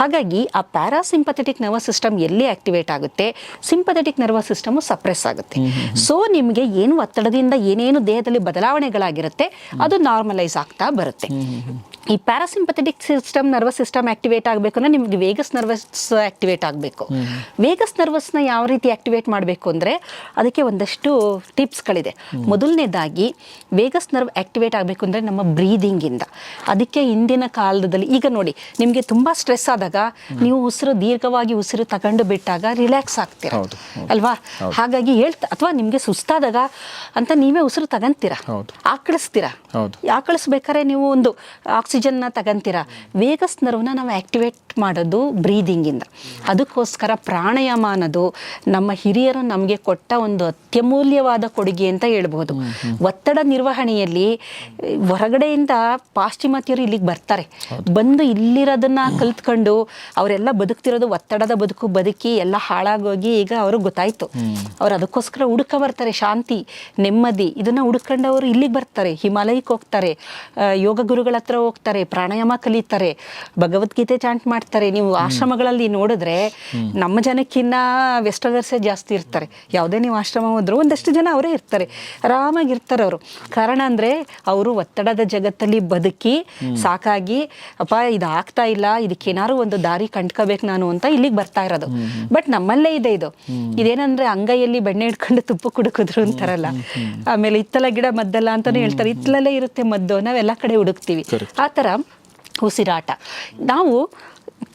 ಹಾಗಾಗಿ ಆ ಪ್ಯಾರಾಸಿಂಪಥೆಟಿಕ್ ನರ್ವಸ್ ಸಿಸ್ಟಮ್ ಎಲ್ಲಿ ಆಕ್ಟಿವೇಟ್ ಆಗುತ್ತೆ? ಸಿಂಪಥೆಟಿಕ್ ನರ್ವಸ್ ಸಿಸ್ಟಮ್ ಸಪ್ರೆಸ್ ಆಗುತ್ತೆ. ಸೊ ನಿಮಗೆ ಏನು ಒತ್ತಡದಿಂದ ಏನೇನು ದೇಹದಲ್ಲಿ ಬದಲಾವಣೆಗಳಾಗಿರುತ್ತೆ ಅದು ನಾರ್ಮಲೈಸ್ ಆಗ್ತಾ ಬರುತ್ತೆ. ಈ parasympathetic system nervous system activate ಆಗಬೇಕು ಅಂದ್ರೆ ನಿಮ್ಗೆ ವೇಗಸ್ ನರ್ವಸ್ ಆಕ್ಟಿವೇಟ್ ಆಗಬೇಕು. ವೇಗಸ್ ನರ್ವಸ್ನ ಯಾವ ರೀತಿ ಆಕ್ಟಿವೇಟ್ ಮಾಡಬೇಕು ಅಂದರೆ ಅದಕ್ಕೆ ಒಂದಷ್ಟು ಟಿಪ್ಸ್ಗಳಿದೆ ಮೊದಲನೇದಾಗಿ ವೇಗಸ್ ನರ್ವ್ ಆಕ್ಟಿವೇಟ್ ಆಗಬೇಕು ಅಂದರೆ ನಮ್ಮ ಬ್ರೀದಿಂಗಿಂದ ಅದಕ್ಕೆ ಹಿಂದಿನ ಕಾಲದಲ್ಲಿ ಈಗ ನೋಡಿ ನಿಮಗೆ ತುಂಬ ಸ್ಟ್ರೆಸ್ ಆದಾಗ ನೀವು ಉಸಿರು ದೀರ್ಘವಾಗಿ ಉಸಿರು ತಗೊಂಡು ಬಿಟ್ಟಾಗ ರಿಲ್ಯಾಕ್ಸ್ ಆಗ್ತೀರಾ. ಅಲ್ವಾ? ಹಾಗಾಗಿ ಹೇಳ್ತಾ ಅಥವಾ ನಿಮಗೆ ಸುಸ್ತಾದಾಗ ಅಂತ ನೀವೇ ಉಸಿರು ತಗಂತೀರಾ. ಆಕಳಿಸ್ತೀರಾ. ಆಕಳಿಸ್ಬೇಕಾದ್ರೆ ನೀವು ಒಂದು ಆಕ್ಸಿಜನ್ನ ತಗಂತೀರಾ. ವೇಗಸ್ ನರ್ವ್ನ ನಾವು ಆಕ್ಟಿವೇಟ್ ಮಾಡೋದು ಬ್ರೀದಿಂಗಿಂದ. ಅದಕ್ಕೋಸ್ಕರ ಪ್ರಾಣಾಯಾಮ ಅನ್ನೋದು ನಮ್ಮ ಹಿರಿಯರು ನಮಗೆ ಕೊಟ್ಟ ಒಂದು ಅತ್ಯಮೂಲ್ಯವಾದ ಕೊಡುಗೆ ಅಂತ ಹೇಳ್ಬೋದು. ಒತ್ತಡ ನಿರ್ವಹಣೆಯಲ್ಲಿ ಹೊರಗಡೆಯಿಂದ ಪಾಶ್ಚಿಮಾತ್ಯರು ಇಲ್ಲಿಗೆ ಬರ್ತಾರೆ. ಬಂದು ಇಲ್ಲಿರೋದನ್ನ ಕಲ್ತ್ಕೊಂಡು ಅವರೆಲ್ಲ ಬದುಕ್ತಿರೋದು ಒತ್ತಡದ ಬದುಕು ಬದುಕಿ ಎಲ್ಲ ಹಾಳಾಗೋಗಿ ಈಗ ಅವ್ರಿಗೆ ಗೊತ್ತಾಯ್ತು. ಅವ್ರು ಅದಕ್ಕೋಸ್ಕರ ಹುಡುಕ ಬರ್ತಾರೆ ಶಾಂತಿ ನೆಮ್ಮದಿ ಇದನ್ನ ಹುಡ್ಕೊಂಡವರು ಇಲ್ಲಿಗೆ ಬರ್ತಾರೆ ಹಿಮಾಲಯಕ್ಕೆ ಹೋಗ್ತಾರೆ ಯೋಗ ಗುರುಗಳ ಹತ್ರ ಹೋಗ್ತಾರೆ ಪ್ರಾಣಾಯಾಮ ಕಲಿತಾರೆ ಭಗವದ್ಗೀತೆ ಚಾಂಟ್ ಮಾಡ್ತಾರೆ. ನೀವು ಆಶ್ರಮಗಳಲ್ಲಿ ನೋಡಿದ್ರೆ ನಮ್ಮ ಜನಕ್ಕಿನ್ನ ವೆಸ್ಟರ್ನರ್ಸೇ ಜಾಸ್ತಿ ಇರ್ತಾರೆ. ಯಾವುದೇ ನೀವು ಆಶ್ರಮ ಹೋದ್ರು ಒಂದಷ್ಟು ಜನ ಅವರೇ ಇರ್ತಾರೆ ಆರಾಮಾಗಿರ್ತಾರೆ ಅವರು. ಕಾರಣ ಅಂದರೆ ಅವರು ಒತ್ತಡದ ಜಗತ್ತಲ್ಲಿ ಬದುಕಿ ಸಾಕಾಗಿ ಅಪ್ಪ ಇದು ಆಗ್ತಾ ಇಲ್ಲ ಇದಕ್ಕೇನಾದ್ರು ಒಂದು ದಾರಿ ಕಂಡ್ಕೋಬೇಕು ನಾನು ಅಂತ ಇಲ್ಲಿಗೆ ಬರ್ತಾ ಇರೋದು. ಬಟ್ ನಮ್ಮಲ್ಲೇ ಇದೆ ಇದು. ಇದೇನಂದ್ರೆ ಅಂಗೈಯಲ್ಲಿ ಬೆಣ್ಣೆ ಹಿಡ್ಕೊಂಡು ತುಪ್ಪ ಕುಡುಕಿದ್ರು ಅಂತಾರಲ್ಲ. ಆಮೇಲೆ ಇತ್ತಲ ಗಿಡ ಮದ್ದಲ್ಲ ಅಂತಾನೆ ಹೇಳ್ತಾರೆ. ಇತ್ತಲಲ್ಲೇ ಇರುತ್ತೆ ಮದ್ದು. ನಾವೆಲ್ಲ ಕಡೆ ಹುಡುಕ್ತೀವಿ. ಆ ಥರ ಉಸಿರಾಟ. ನಾವು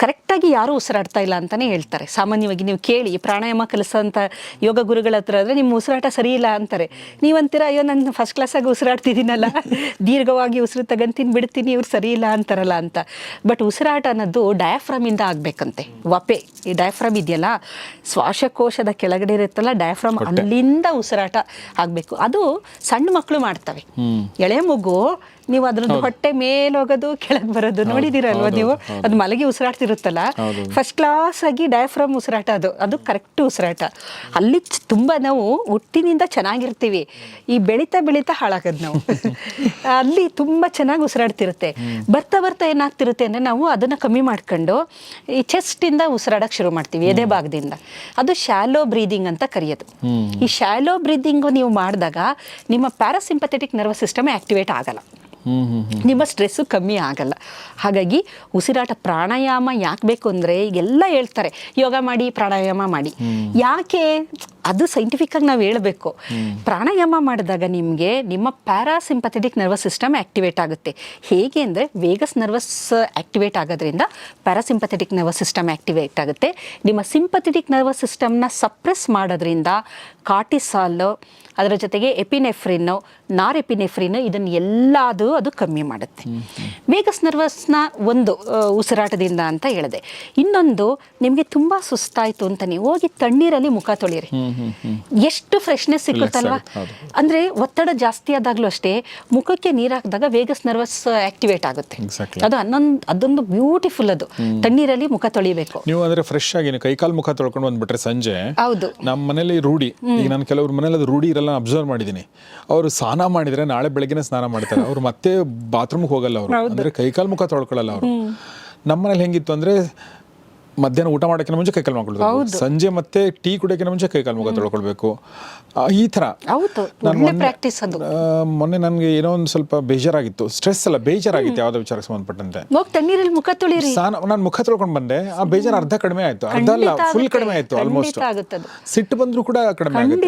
ಕರೆಕ್ಟಾಗಿ ಯಾರು ಉಸಿರಾಡ್ತಾ ಇಲ್ಲ ಅಂತಾನೆ ಹೇಳ್ತಾರೆ. ಸಾಮಾನ್ಯವಾಗಿ ನೀವು ಕೇಳಿ ಪ್ರಾಣಾಯಾಮ ಕಲಿಸೋಂಥ ಯೋಗ ಗುರುಗಳ ಹತ್ರ ಆದರೆ ನಿಮ್ಮ ಉಸಿರಾಟ ಸರಿ ಇಲ್ಲ ಅಂತಾರೆ. ನೀವಂತೀರ ಅಯ್ಯೋ ನಾನು ಫಸ್ಟ್ ಕ್ಲಾಸಾಗಿ ಉಸಿರಾಡ್ತಿದ್ದೀನಲ್ಲ ದೀರ್ಘವಾಗಿ ಉಸಿರು ತಗಂತೀನಿ ಬಿಡ್ತೀನಿ ಇವ್ರು ಸರಿ ಇಲ್ಲ ಅಂತಾರಲ್ಲ ಅಂತ. ಬಟ್ ಉಸಿರಾಟ ಅನ್ನೋದು ಡಯಾಫ್ರಮಿಂದ ಆಗಬೇಕಂತೆ. ವಪೆ ಈ ಡಯಾಫ್ರಮ್ ಇದೆಯಲ್ಲ ಶ್ವಾಸಕೋಶದ ಕೆಳಗಡೆ ಇರುತ್ತಲ್ಲ ಡಯಾಫ್ರಮ್ ಅಲ್ಲಿಂದ ಉಸಿರಾಟ ಆಗಬೇಕು. ಅದು ಸಣ್ಣ ಮಕ್ಕಳು ಮಾಡ್ತವೆ. ಎಳೆ ಮಗು ನೀವು ಅದ್ರದ್ದು ಹೊಟ್ಟೆ ಮೇಲೆ ಹೋಗೋದು ಕೆಳಗೆ ಬರೋದು ನೋಡಿದಿರಲ್ವಾ ನೀವು? ಅದು ಮಲಗಿ ಉಸಿರಾಡ್ತಿರುತ್ತಲ್ಲ ಫಸ್ಟ್ ಕ್ಲಾಸ್ ಆಗಿ ಡಯಾಫ್ರಮ್ ಉಸಿರಾಟ ಅದು. ಅದು ಕರೆಕ್ಟ್ ಉಸಿರಾಟ. ಅಲ್ಲಿ ತುಂಬಾ ನಾವು ಹುಟ್ಟಿನಿಂದ ಚೆನ್ನಾಗಿರ್ತೀವಿ. ಈ ಬೆಳೀತಾ ಬೆಳೀತಾ ಹಾಳಾಗೋದು ನಾವು. ಅಲ್ಲಿ ತುಂಬ ಚೆನ್ನಾಗಿ ಉಸಿರಾಡ್ತಿರುತ್ತೆ. ಬರ್ತಾ ಬರ್ತಾ ಏನಾಗ್ತಿರುತ್ತೆ ಅಂದರೆ ನಾವು ಅದನ್ನು ಕಮ್ಮಿ ಮಾಡ್ಕೊಂಡು ಈ ಚೆಸ್ಟಿಂದ ಉಸಿರಾಡಕ್ಕೆ ಶುರು ಮಾಡ್ತೀವಿ ಎದೆ ಭಾಗದಿಂದ. ಅದು ಶಾಲೋ ಬ್ರೀದಿಂಗ್ ಅಂತ ಕರೆಯೋದು. ಈ ಶಾಲೋ ಬ್ರೀದಿಂಗು ನೀವು ಮಾಡಿದಾಗ ನಿಮ್ಮ ಪ್ಯಾರಾಸಿಂಪಥೆಟಿಕ್ ನರ್ವಸ್ ಸಿಸ್ಟಮ್ ಆಕ್ಟಿವೇಟ್ ಆಗಲ್ಲ. ನಿಮ್ಮ ಸ್ಟ್ರೆಸ್ಸು ಕಮ್ಮಿ ಆಗಲ್ಲ. ಹಾಗಾಗಿ ಉಸಿರಾಟ ಪ್ರಾಣಾಯಾಮ ಯಾಕೆ ಬೇಕು ಅಂದರೆ ಎಲ್ಲ ಹೇಳ್ತಾರೆ, ಯೋಗ ಮಾಡಿ, ಪ್ರಾಣಾಯಾಮ ಮಾಡಿ. ಯಾಕೆ? ಅದು ಸೈಂಟಿಫಿಕ್ ಆಗಿ ನಾವು ಹೇಳಬೇಕು. ಪ್ರಾಣಾಯಾಮ ಮಾಡಿದಾಗ ನಿಮಗೆ ನಿಮ್ಮ ಪ್ಯಾರಾಸಿಂಪಥೆಟಿಕ್ ನರ್ವಸ್ ಸಿಸ್ಟಮ್ ಆಕ್ಟಿವೇಟ್ ಆಗುತ್ತೆ. ಹೇಗೆ ಅಂದರೆ ವೇಗಸ್ ನರ್ವಸ್ ಆಕ್ಟಿವೇಟ್ ಆಗೋದ್ರಿಂದ ಪ್ಯಾರಾಸಿಂಪಥೆಟಿಕ್ ನರ್ವಸ್ ಸಿಸ್ಟಮ್ ಆಕ್ಟಿವೇಟ್ ಆಗುತ್ತೆ. ನಿಮ್ಮ ಸಿಂಪಥೆಟಿಕ್ ನರ್ವಸ್ ಸಿಸ್ಟಮ್ನ ಸಪ್ರೆಸ್ ಮಾಡೋದ್ರಿಂದ ಕಾಟಿಸಾಲ್ ಅದರ ಜೊತೆಗೆ ಎಪಿನೆಫ್ರಿನ್ ನಾರ್ ಎಪಿನೆಫ್ರಿನ್ ಇದನ್ನು ಎಲ್ಲದು ಅದು ಕಮ್ಮಿ ಮಾಡುತ್ತೆ. ವೇಗಸ್ ನರ್ವಸ್ನ ಒಂದು ಉಸಿರಾಟದಿಂದ ಅಂತ ಹೇಳಿದೆ. ಇನ್ನೊಂದು ನಿಮಗೆ ತುಂಬ ಸುಸ್ತಾಯಿತು ಅಂತ ನೀವು ಹೋಗಿ ತಣ್ಣೀರಲ್ಲಿ ಮುಖ ತೊಳಿರಿ. ಎಷ್ಟು ಫ್ರೆಶ್ನೆಸ್ ಸಿಕ್ಕುತ್ತಲ್ವಾ? ಅಂದರೆ ಒತ್ತಡ ಜಾಸ್ತಿ ಆದಾಗಲೂ ಅಷ್ಟೇ ಮುಖಕ್ಕೆ ನೀರು ಹಾಕಿದಾಗ ವೇಗಸ್ ನರ್ವಸ್ ಆಕ್ಟಿವೇಟ್ ಆಗುತ್ತೆ. ಅದು ಹನ್ನೊಂದು ಅದೊಂದು ಬ್ಯೂಟಿಫುಲ್ ಅದು. ತಣ್ಣೀರಲ್ಲಿ ಮುಖ ತೊಳಿಬೇಕು. ನೀವು ಅಂದ್ರೆ ಫ್ರೆಶ್ ಆಗಿ ಕೈಕಾಲು ಮುಖ ತೊಳ್ಕೊಂಡು ಬಂದ್ಬಿಟ್ರೆ ಸಂಜೆ ಹೌದು. ನಮ್ಮ ಮನೇಲಿ ರೂಢಿ. ಈಗ ನಾನು ಕೆಲವ್ರ ಮನೇಲಿ ಅದು ರೂಢಿ ಇರಲ್ಲ ಅಬ್ಸರ್ವ್ ಮಾಡಿದ್ದೀನಿ ಅವರು ಸ್ನಾನ ಮಾಡಿದ್ರೆ ನಾಳೆ ಬೆಳಗ್ಗೆನೆ ಸ್ನಾನ ಮಾಡ್ತಾರೆ. ಅವ್ರು ಮತ್ತೆ ಬಾತ್ರೂಮ್ಗೆ ಹೋಗಲ್ಲ ಅವರು. ಅಂದ್ರೆ ಕೈಕಾಲು ಮುಖ ತೊಳ್ಕೊಳ್ಳಲ್ಲ ಅವರು. ನಮ್ಮನೇಲಿ ಹೆಂಗಿತ್ತು ಅಂದ್ರೆ ಮಧ್ಯಾಹ್ನ ಊಟ ಮಾಡೋಕ್ಕಿಂತ ಮುಂಚೆ ಕೈಕಾಲು ಮಾಡ್ಕೊಳ್ಬೇಕು. ಸಂಜೆ ಮತ್ತೆ ಟೀ ಕುಡಿಯೋಕ್ಕಿಂತ ಮುಂಚೆ ಕೈಕಾಲು ಮುಖ ತೊಳ್ಕೊಳ್ಬೇಕು. ಈ ಒಳ್ಳೆ ಮೊನ್ನೆ- ನನಗೆ ಏನೋ ಒಂದು ಸ್ವಲ್ಪ ಬೇಜಾರಾಗಿತ್ತು. ಸ್ಟ್ರೆಸ್ ಅಲ್ಲ ಬೇಜಾರಾಗಿತ್ತು ಯಾವುದೋ ವಿಚಾರಕ್ಕೆ ಸಂಬಂಧಪಟ್ಟಂತೆ. ತಣ್ಣೀರಲ್ಲಿ ಮುಖ ತೊಳಿರಿ. ನಾನು ಮುಖ ತೊಳ್ಕೊಂಡು ಬಂದೆ. ಆ ಬೇಜಾರು ಅರ್ಧ ಕಡಿಮೆ ಆಯ್ತು. ಅರ್ಧ ಅಲ್ಲ ಫುಲ್. ಕಡಿಮೆ ಆಯಿತು ಆಲ್ಮೋಸ್ಟ್. ಸಿಟ್ಟು ಬಂದರೂ ಕೂಡ ಕಡಿಮೆ. ಆಗುತ್ತೆ.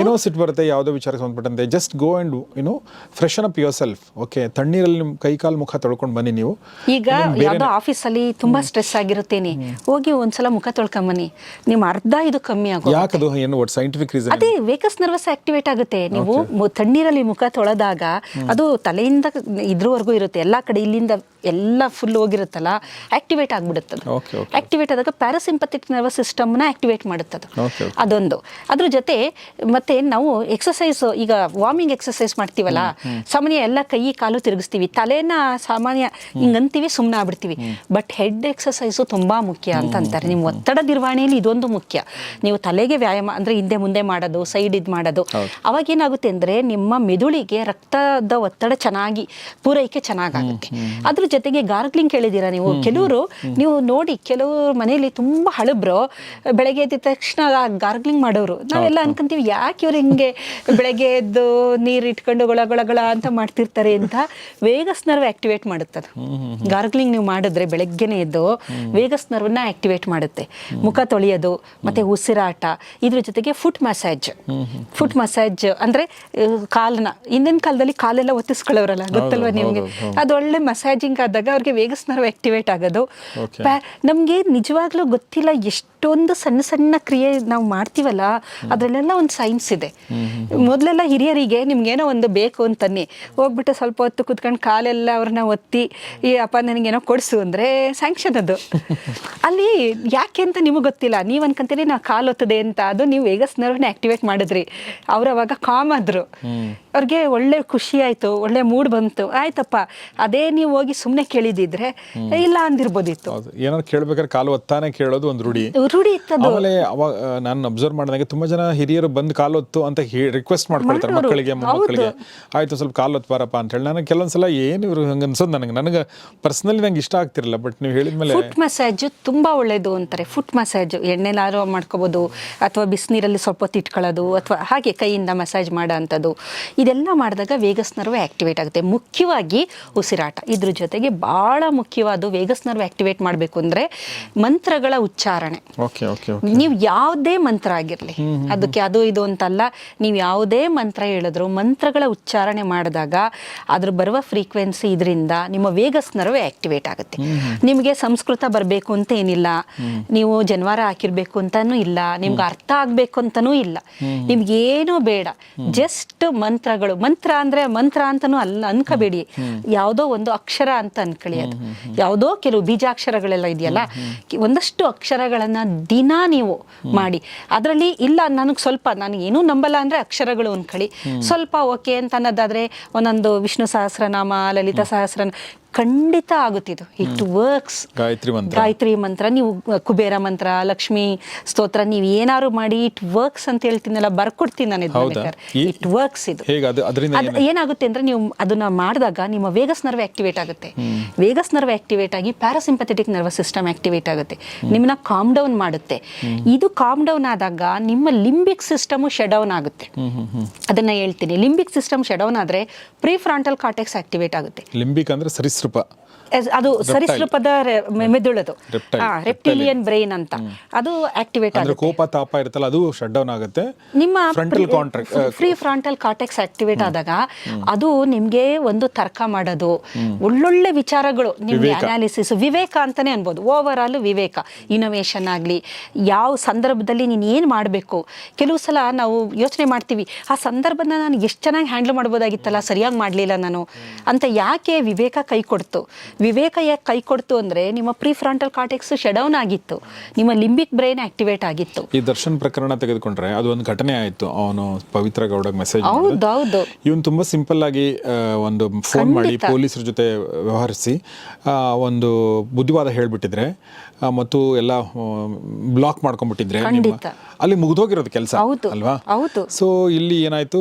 ಏನೋ ಸಿಟ್ಟು ಬರುತ್ತೆ ಯಾವುದೋ ವಿಚಾರಕ್ಕೆ ಸಂಬಂಧಪಟ್ಟಂತೆ. Just go and you know freshen up yourself okay ತಣ್ಣೀರಲ್ಲಿ ನಿಮ್ಮ ಕೈ ಕಾಲು ಮುಖ ತೊಳ್ಕೊಂಡು ಬನ್ನಿ ನೀವು. ಈಗ ಯಾವುದೋ ಆಫೀಸಲ್ಲಿ ತುಂಬಾ ಸ್ಟ್ರೆಸ್ ಆಗಿರುತ್ತೇನೆ. ಹೋಗಿ ಒಂದ್ಸಲ ಮುಖ ತೊಳ್ಕೊಂಬನ್ನಿ. ನಿಮ್ ಅರ್ಧ ಇದು ಕಮ್ಮಿ ಆಗೋ ಯಾಕದು ಏನು ಒಟ್ಟು ಸೈಂಟಿಫಿಕ್ ರೀಸನ್ ಅದೇ ವೇಕಸ್ ನರ್ವಸ್ ಆಕ್ಟಿವೇಟ್ ಆಗುತ್ತೆ. ನೀವು ಮು- ತಣ್ಣೀರಲ್ಲಿ ಮುಖ ತೊಳೆದಾಗ ಅದು ತಲೆಯಿಂದ ಇದ್ರವರೆಗೂ ಇರುತ್ತೆ. ಎಲ್ಲಾ ಕಡೆ ಇಲ್ಲಿಂದ ಎಲ್ಲ ಫುಲ್ ಹೋಗಿರುತ್ತಲ್ಲ ಆಕ್ಟಿವೇಟ್ ಆಗಿಬಿಡುತ್ತೆ ಆಕ್ಟಿವೇಟ್ ಆದಾಗ ಪ್ಯಾರಾಸಿಂಪಥಿಕ್ ನರ್ವಸ್ ಸಿಸ್ಟಮ್ನ ಆಕ್ಟಿವೇಟ್ ಮಾಡುತ್ತೆ ಅದು ಅದೊಂದು. ಅದ್ರ ಜೊತೆ ಮತ್ತೆ ನಾವು ಎಕ್ಸಸೈಸ್ ಈಗ ವಾರ್ಮಿಂಗ್ ಎಕ್ಸಸೈಸ್ ಮಾಡ್ತೀವಲ್ಲ ಸಾಮಾನ್ಯ ಎಲ್ಲ ಕೈ ಕಾಲು ತಿರುಗಿಸ್ತೀವಿ. ತಲೆನ ಸಾಮಾನ್ಯ ಹಿಂಗಂತೀವಿ ಸುಮ್ಮನೆ ಆಗ್ಬಿಡ್ತೀವಿ. ಬಟ್ ಹೆಡ್ ಎಕ್ಸಸೈಸು ತುಂಬಾ ಮುಖ್ಯ ಅಂತ ಅಂತಾರೆ. ನಿಮ್ಮ ಒತ್ತಡ ನಿರ್ವಹಣೆಯಲ್ಲಿ ಇದೊಂದು ಮುಖ್ಯ. ನೀವು ತಲೆಗೆ ವ್ಯಾಯಾಮ ಅಂದ್ರೆ ಹಿಂದೆ ಮುಂದೆ ಮಾಡೋದು ಸೈಡ್ ಇದು ಮಾಡೋದು. ಅವಾಗ ಏನಾಗುತ್ತೆ ಅಂದ್ರೆ ನಿಮ್ಮ ಮೆದುಳಿಗೆ ರಕ್ತದ ಒತ್ತಡ ಚೆನ್ನಾಗಿ ಪೂರೈಕೆ ಚೆನ್ನಾಗಾಗುತ್ತೆ ಅದ್ರ ಜೊತೆಗೆ ಗಾರ್ಗ್ಲಿಂಗ್ ಕೇಳಿದ್ದೀರಾ ನೀವು? ಕೆಲವರು ನೀವು ನೋಡಿ ಕೆಲವರು ಮನೆಯಲ್ಲಿ ತುಂಬಾ ಹಳಬ್ರು ಬೆಳಗ್ಗೆ ಎದ್ದ ತಕ್ಷಣ ಗಾರ್ಗ್ಲಿಂಗ್ ಮಾಡೋರು. ನಾವೆಲ್ಲ ಅನ್ಕೊಂತೀವಿ ಯಾಕೆ ಇವ್ರು ಹಿಂಗೆ ಬೆಳಗ್ಗೆ ಎದ್ದು ನೀರು ಇಟ್ಕೊಂಡು ಗೊಳ ಗೊಳ ಗೊಳ ಅಂತ ಮಾಡ್ತಿರ್ತಾರೆ ಅಂತ ವೇಗಸ್ ನರ್ವ್ ಆಕ್ಟಿವೇಟ್ ಮಾಡುತ್ತದೆ ಗಾರ್ಗ್ಲಿಂಗ್ ನೀವು ಮಾಡಿದ್ರೆ ಬೆಳಗ್ಗೆನೆ ಎದ್ದು ವೇಗಸ್ ನರ್ವನ್ನ ಆಕ್ಟಿವೇಟ್ ಮಾಡುತ್ತೆ. ಮುಖ ತೊಳೆಯೋದು ಮತ್ತೆ ಉಸಿರಾಟ ಇದ್ರ ಜೊತೆಗೆ ಫುಟ್ ಮಸಾಜ್. ಫುಟ್ ಮಸಾಜ್ ಅಂದ್ರೆ ಕಾಲನ್ನ ಹಿಂದಿನ ಕಾಲದಲ್ಲಿ ಕಾಲೆಲ್ಲ ಒತ್ತಿಸ್ಕೊಳ್ಳೋರಲ್ಲ ಗೊತ್ತಲ್ವಾ ನಿಮ್ಗೆ? ಅದೊಳ್ಳೆ ಮಸಾಜಿಂಗ್ ಆದಾಗ ಅವ್ರಿಗೆ ವೇಗಸ್ ನರ್ವ್ ಆಕ್ಟಿವೇಟ್ ಆಗೋದು ನಮಗೆ ನಿಜವಾಗ್ಲೂ ಗೊತ್ತಿಲ್ಲ ಎಷ್ಟೊಂದು ಸಣ್ಣ ಸಣ್ಣ ಕ್ರಿಯೆ ನಾವು ಮಾಡ್ತೀವಲ್ಲ ಅದರಲ್ಲೆಲ್ಲ ಒಂದು ಸೈನ್ಸ್ ಇದೆ. ಮೊದಲೆಲ್ಲ ಹಿರಿಯರಿಗೆ ನಿಮ್ಗೇನೋ ಒಂದು ಬೇಕು ಅಂತನ್ನಿ ಹೋಗ್ಬಿಟ್ಟು ಸ್ವಲ್ಪ ಹೊತ್ತು ಕುತ್ಕೊಂಡು ಕಾಲೆಲ್ಲ ಅವ್ರನ್ನ ಒತ್ತಿ ಈ ಅಪ್ಪ ನನಗೇನೋ ಕೊಡಿಸು ಅಂದ್ರೆ ಸ್ಯಾಂಕ್ಷನ್ ಅದು. ಅಲ್ಲಿ ಯಾಕೆ ಅಂತ ನಿಮಗೆ ಗೊತ್ತಿಲ್ಲ ನೀವು ಅನ್ಕೊಂತೀರಿ ನಾವು ಕಾಲು ಒತ್ತದೆ ಅಂತ ಅದು ನೀವು ವೇಗಸ್ ನರ್ವ್ನ ಆಕ್ಟಿವೇಟ್ ಮಾಡಿದ್ರಿ. ಅವ್ರು ಅವಾಗ ಕಾಮ್ ಆದ್ರು. ಅವ್ರಿಗೆ ಒಳ್ಳೆ ಖುಷಿ ಆಯ್ತು ಒಳ್ಳೆ ಮೂಡ್ ಬಂತು ಆಯ್ತಪ್ಪ ಅದೇ ನೀವು ಹೋಗಿ ಸುಮ್ಮನೆ ಕೇಳಿದಿದ್ರೆ ಇಲ್ಲ ಅಂದಿರ್ಬೋದಿತ್ತು. ಏನಾದ್ರು ಕೇಳ್ಬೇಕಾದ್ರೆ ಕಾಲು ಒತ್ತಾನೆ ಕೇಳೋದು ಒಂದು ರೂಢಿ. ರೂಢಿ ಇತ್ತದು ಆಮೇಲೆ ಅವಾಗ ನಾನು ಅಬ್ಸರ್ವ್ ಮಾಡಿದಾಗ ತುಂಬಾ ಜನ ಹಿರಿಯರು ಬಂದ್ ಕಾಲೊತ್ತು ಅಂತ ರಿಕ್ವೆಸ್ಟ್ ಮಾಡ್ಕೊಳ್ತಾರೆ ಮಕ್ಕಳಿಗೆ ಮಕ್ಕಳಿಗೆ. ಮೊಮ್ಮಕ್ಕಳಿಗೆ ಆಯ್ತು ಸ್ವಲ್ಪ ಕಾಲೊತ್ತು ಬಾರಪ್ಪ ಅಂತ ಹೇಳಿ. ನನಗೆ ಕೆಲವೊಂದ್ಸಲ ಏನು ಇವರು ಹಂಗೆ ಅನ್ಸೋದು ನನಗೆ ನನಗೆ ಪರ್ಸನಲಿ ನಂಗೆ ಇಷ್ಟ ಆಗ್ತಿರಲ್ಲ ಬಟ್ ನೀವು ಹೇಳಿದ್ಮೇಲೆ ಫುಟ್ ಮಸಾಜ್ ತುಂಬಾ ಒಳ್ಳೇದು ಅಂತಾರೆ. ಫುಟ್ ಮಸಾಜ್ ಎಣ್ಣೆಲಾರು ಮಾಡ್ಕೋಬಹುದು ಅಥವಾ ಬಿಸಿನೀರಲ್ಲಿ ಸ್ವಲ್ಪ ಹೊತ್ತು ಇಟ್ಕೊಳ್ಳೋದು ಅಥವಾ ಹಾಗೆ ಕೈಯಿಂದ ಮಸಾಜ್ ಮಾಡೋ ಅಂಥದ್ದು ಇದೆಲ್ಲ ಮಾಡಿದಾಗ ವೇಗಸ್ ನರ್ವ್ ಆಕ್ಟಿವೇಟ್ ಆಗುತ್ತೆ. ಮುಖ್ಯವಾಗಿ ಉಸಿರಾಟ. ಇದ್ರ ಜೊತೆಗೆ ಬಹಳ ಮುಖ್ಯವಾದ ವೇಗಸ್ ನರ್ವ್ ಆಕ್ಟಿವೇಟ್ ಮಾಡಬೇಕು ಅಂದ್ರೆ ಮಂತ್ರಗಳ ಉಚ್ಚಾರಣೆ. ನೀವು ಯಾವುದೇ ಮಂತ್ರ ಆಗಿರಲಿ. ಅದಕ್ಕೆ ಅದು ಇದು ಅಂತಲ್ಲ ನೀವು ಯಾವುದೇ ಮಂತ್ರ ಹೇಳಿದ್ರು ಮಂತ್ರಗಳ ಉಚ್ಚಾರಣೆ ಮಾಡಿದಾಗ ಅದ್ರ ಬರುವ ಫ್ರೀಕ್ವೆನ್ಸಿ ಇದರಿಂದ ನಿಮ್ಮ ವೇಗಸ್ ನರ್ವ್ ಆಕ್ಟಿವೇಟ್ ಆಗುತ್ತೆ. ನಿಮಗೆ ಸಂಸ್ಕೃತ ಬರಬೇಕು ಅಂತ ಏನಿಲ್ಲ ನೀವು ಜನವಾರ ಹಾಕಿರ್ಬೇಕು ಅಂತಾನೂ ಇಲ್ಲ ನಿಮ್ಗೆ ಅರ್ಥ ಆಗ್ಬೇಕು ಅಂತಾನೂ ಇಲ್ಲ. ನಿಮ್ಗೆ ಏನೂ ಬೇಡ. ಜಸ್ಟ್ ಮಂತ್ರಗಳು. ಮಂತ್ರ ಅಂದ್ರೆ ಮಂತ್ರ ಅಂತಾನೂ ಅಲ್ಲ ಅನ್ಕೋಬೇಡಿ. ಯಾವುದೋ ಒಂದು ಅಕ್ಷರ ಅಂತ ಅನ್ಕೊಳ್ಳಿ ಅದು. ಯಾವುದೋ ಕೆಲವು ಬೀಜಾಕ್ಷರಗಳೆಲ್ಲ ಇದೆಯಲ್ಲ ಒಂದಷ್ಟು ಅಕ್ಷರಗಳನ್ನ ದಿನ ನೀವು ಮಾಡಿ. ಅದರಲ್ಲಿ ಇಲ್ಲ ನನಗೆ ಸ್ವಲ್ಪ ನಾನು ಏನೂ ನಂಬಲ್ಲ ಅಂದ್ರೆ ಅಕ್ಷರಗಳು ಒಂದ್ಕಳಿ ಸ್ವಲ್ಪ ಓಕೆ ಅಂತ ಅನ್ನೋದಾದ್ರೆ ಒಂದೊಂದು ವಿಷ್ಣು ಸಹಸ್ರನಾಮ ಲಲಿತಾ ಸಹಸ್ರನ ಖಂಡಿತ ಆಗುತ್ತಿದ್ದು ಇಟ್ ವರ್ಕ್ಸ್ ಗಾಯತ್ರಿ ಮಂತ್ರ. ಗಾಯತ್ರಿ ಮಂತ್ರ ನೀವು ಕುಬೇರ ಮಂತ್ರ ಲಕ್ಷ್ಮಿ ಸ್ತೋತ್ರ ನೀವು ಏನಾರು ಮಾಡಿ ಇಟ್ ವರ್ಕ್ಸ್ ಅಂತ ಹೇಳ್ತೀನಲ್ಲ ಬರ್ಕೊಡ್ತೀನಿ ನಾನು? ಇಟ್ ವರ್ಕ್ಸ್ ಇದು. ಏನಾಗುತ್ತೆ ಅಂದ್ರೆ ನೀವು ಅದನ್ನ ಮಾಡಿದಾಗ ನಿಮ್ಮ ವೇಗಸ್ ನರ್ವ್ ಆಕ್ಟಿವೇಟ್ ಆಗುತ್ತೆ. ವೇಗಸ್ ನರ್ವ್ ಆಕ್ಟಿವೇಟ್ ಆಗಿ ಪ್ಯಾರಾಸಿಂಪಥೆಟಿಕ್ ನರ್ವಸ್ ಸಿಸ್ಟಮ್ ಆಕ್ಟಿವೇಟ್ ಆಗುತ್ತೆ. ನಿಮ್ಮನ್ನ ಕಾಮ್ ಡೌನ್ ಮಾಡುತ್ತೆ. ಇದು ಕಾಮ್ ಡೌನ್ ಆದಾಗ ನಿಮ್ಮ ಲಿಂಬಿಕ್ ಸಿಸ್ಟಮ್ ಶಟ್ ಡೌನ್ ಆಗುತ್ತೆ. ಅದನ್ನ ಹೇಳ್ತೀನಿ. ಲಿಂಬಿಕ್ ಸಿಸ್ಟಮ್ ಶಟ್ ಡೌನ್ ಆದ್ರೆ ಪ್ರೀ ಫ್ರಾಂಟಲ್ ಕಾರ್ಟೆಕ್ಸ್ ಆಕ್ಟಿವೇಟ್ ಆಗುತ್ತೆ. ಲಿಂಬಿಕ್ ಅಂದ್ರೆ ಸರಿಸೃಪ ಎಸ್- ಅದು ಸರಿಸೃಪದ ಮೆದುಳದು. ರೆಪ್ಟಿಲಿಯನ್ ಬ್ರೈನ್ ಅಂತ. ಅದು ಆಕ್ಟಿವೇಟ್ ಆಗುತ್ತೆ. ಕೋಪ ತಾಪ ಇರುತ್ತಲ್ಲ ಅದು ಶಟ್ ಡೌನ್ ಆಗುತ್ತೆ. ನಿಮ್ಮ frontal contract free frontal cortex activate ಆದಾಗ ಅದು ನಿಮಗೆ ಒಂದು ತರ್ಕ ಮಾಡೋದು. ಒಳ್ಳೊಳ್ಳೆ ವಿಚಾರಗಳು ನಿಮ್ಗೆ ಅನಾಲಿಸಿಸ್ ವಿವೇಕ ಅಂತಾನೆ ಅನ್ಬೋದು. ಓವರ್ ಆಲ್ ವಿವೇಕ ಇನೋವೇಷನ್ ಆಗಲಿ ಯಾವ ಸಂದರ್ಭದಲ್ಲಿ ನೀನು ಏನು ಮಾಡಬೇಕು? ಕೆಲವು ಸಲ ನಾವು ಯೋಚನೆ ಮಾಡ್ತೀವಿ ಆ ಸಂದರ್ಭನ ನಾನು ಎಷ್ಟು ಚೆನ್ನಾಗಿ ಹ್ಯಾಂಡಲ್ ಮಾಡ್ಬೋದಾಗಿತ್ತಲ್ಲ ಸರಿಯಾಗಿ ಮಾಡಲಿಲ್ಲ ನಾನು ಅಂತ ಯಾಕೆ ವಿವೇಕ ಕೈ ಕೊಡ್ತು? ವಿವೇಕ ಯಾಕೆ ಕೈ ಕೊಡ್ತು ಅಂದ್ರೆ ನಿಮ್ಮ ಪ್ರೀ ಫ್ರಾಂಟಲ್ ಕಾರ್ಟೆಕ್ಸ್ ಶಡೌನ್ ಆಗಿತ್ತು. ನಿಮ್ಮ ಲಿಂಬಿಕ್ ಬ್ರೈನ್ ಆಕ್ಟಿವೇಟ್ ಆಗಿತ್ತು. ಈ ದರ್ಶನ್ ಪ್ರಕರಣ ತೆಗೆದುಕೊಂಡ್ರೆ ಅದು ಒಂದು ಘಟನೆ ಆಯಿತು. ಅವನು ಪವಿತ್ರ ಗೌಡಗ್ ಮೆಸೇಜ್ ಹೌದೌದು ಇವನು ತುಂಬಾ ಸಿಂಪಲ್ ಆಗಿ ಒಂದು ಫೋನ್ ಮಾಡಿ ಪೊಲೀಸರ ಜೊತೆ ವ್ಯವಹರಿಸಿ ಒಂದು ಬುದ್ಧಿವಾದ ಹೇಳ್ಬಿಟ್ಟಿದ್ರೆ ಮತ್ತು ಎಲ್ಲ ಬ್ಲಾಕ್ ಮಾಡ್ಕೊಂಡ್ಬಿಟ್ಟಿದ್ರೆ ನಿಮ್ಮ- ಖಂಡಿತ. ಅಲ್ಲಿ ಮುಗ್ದೋಗಿರೋದು ಕೆಲಸ ಅಲ್ವಾ? ಹೌದು. ಸೊ ಇಲ್ಲಿ ಏನಾಯ್ತು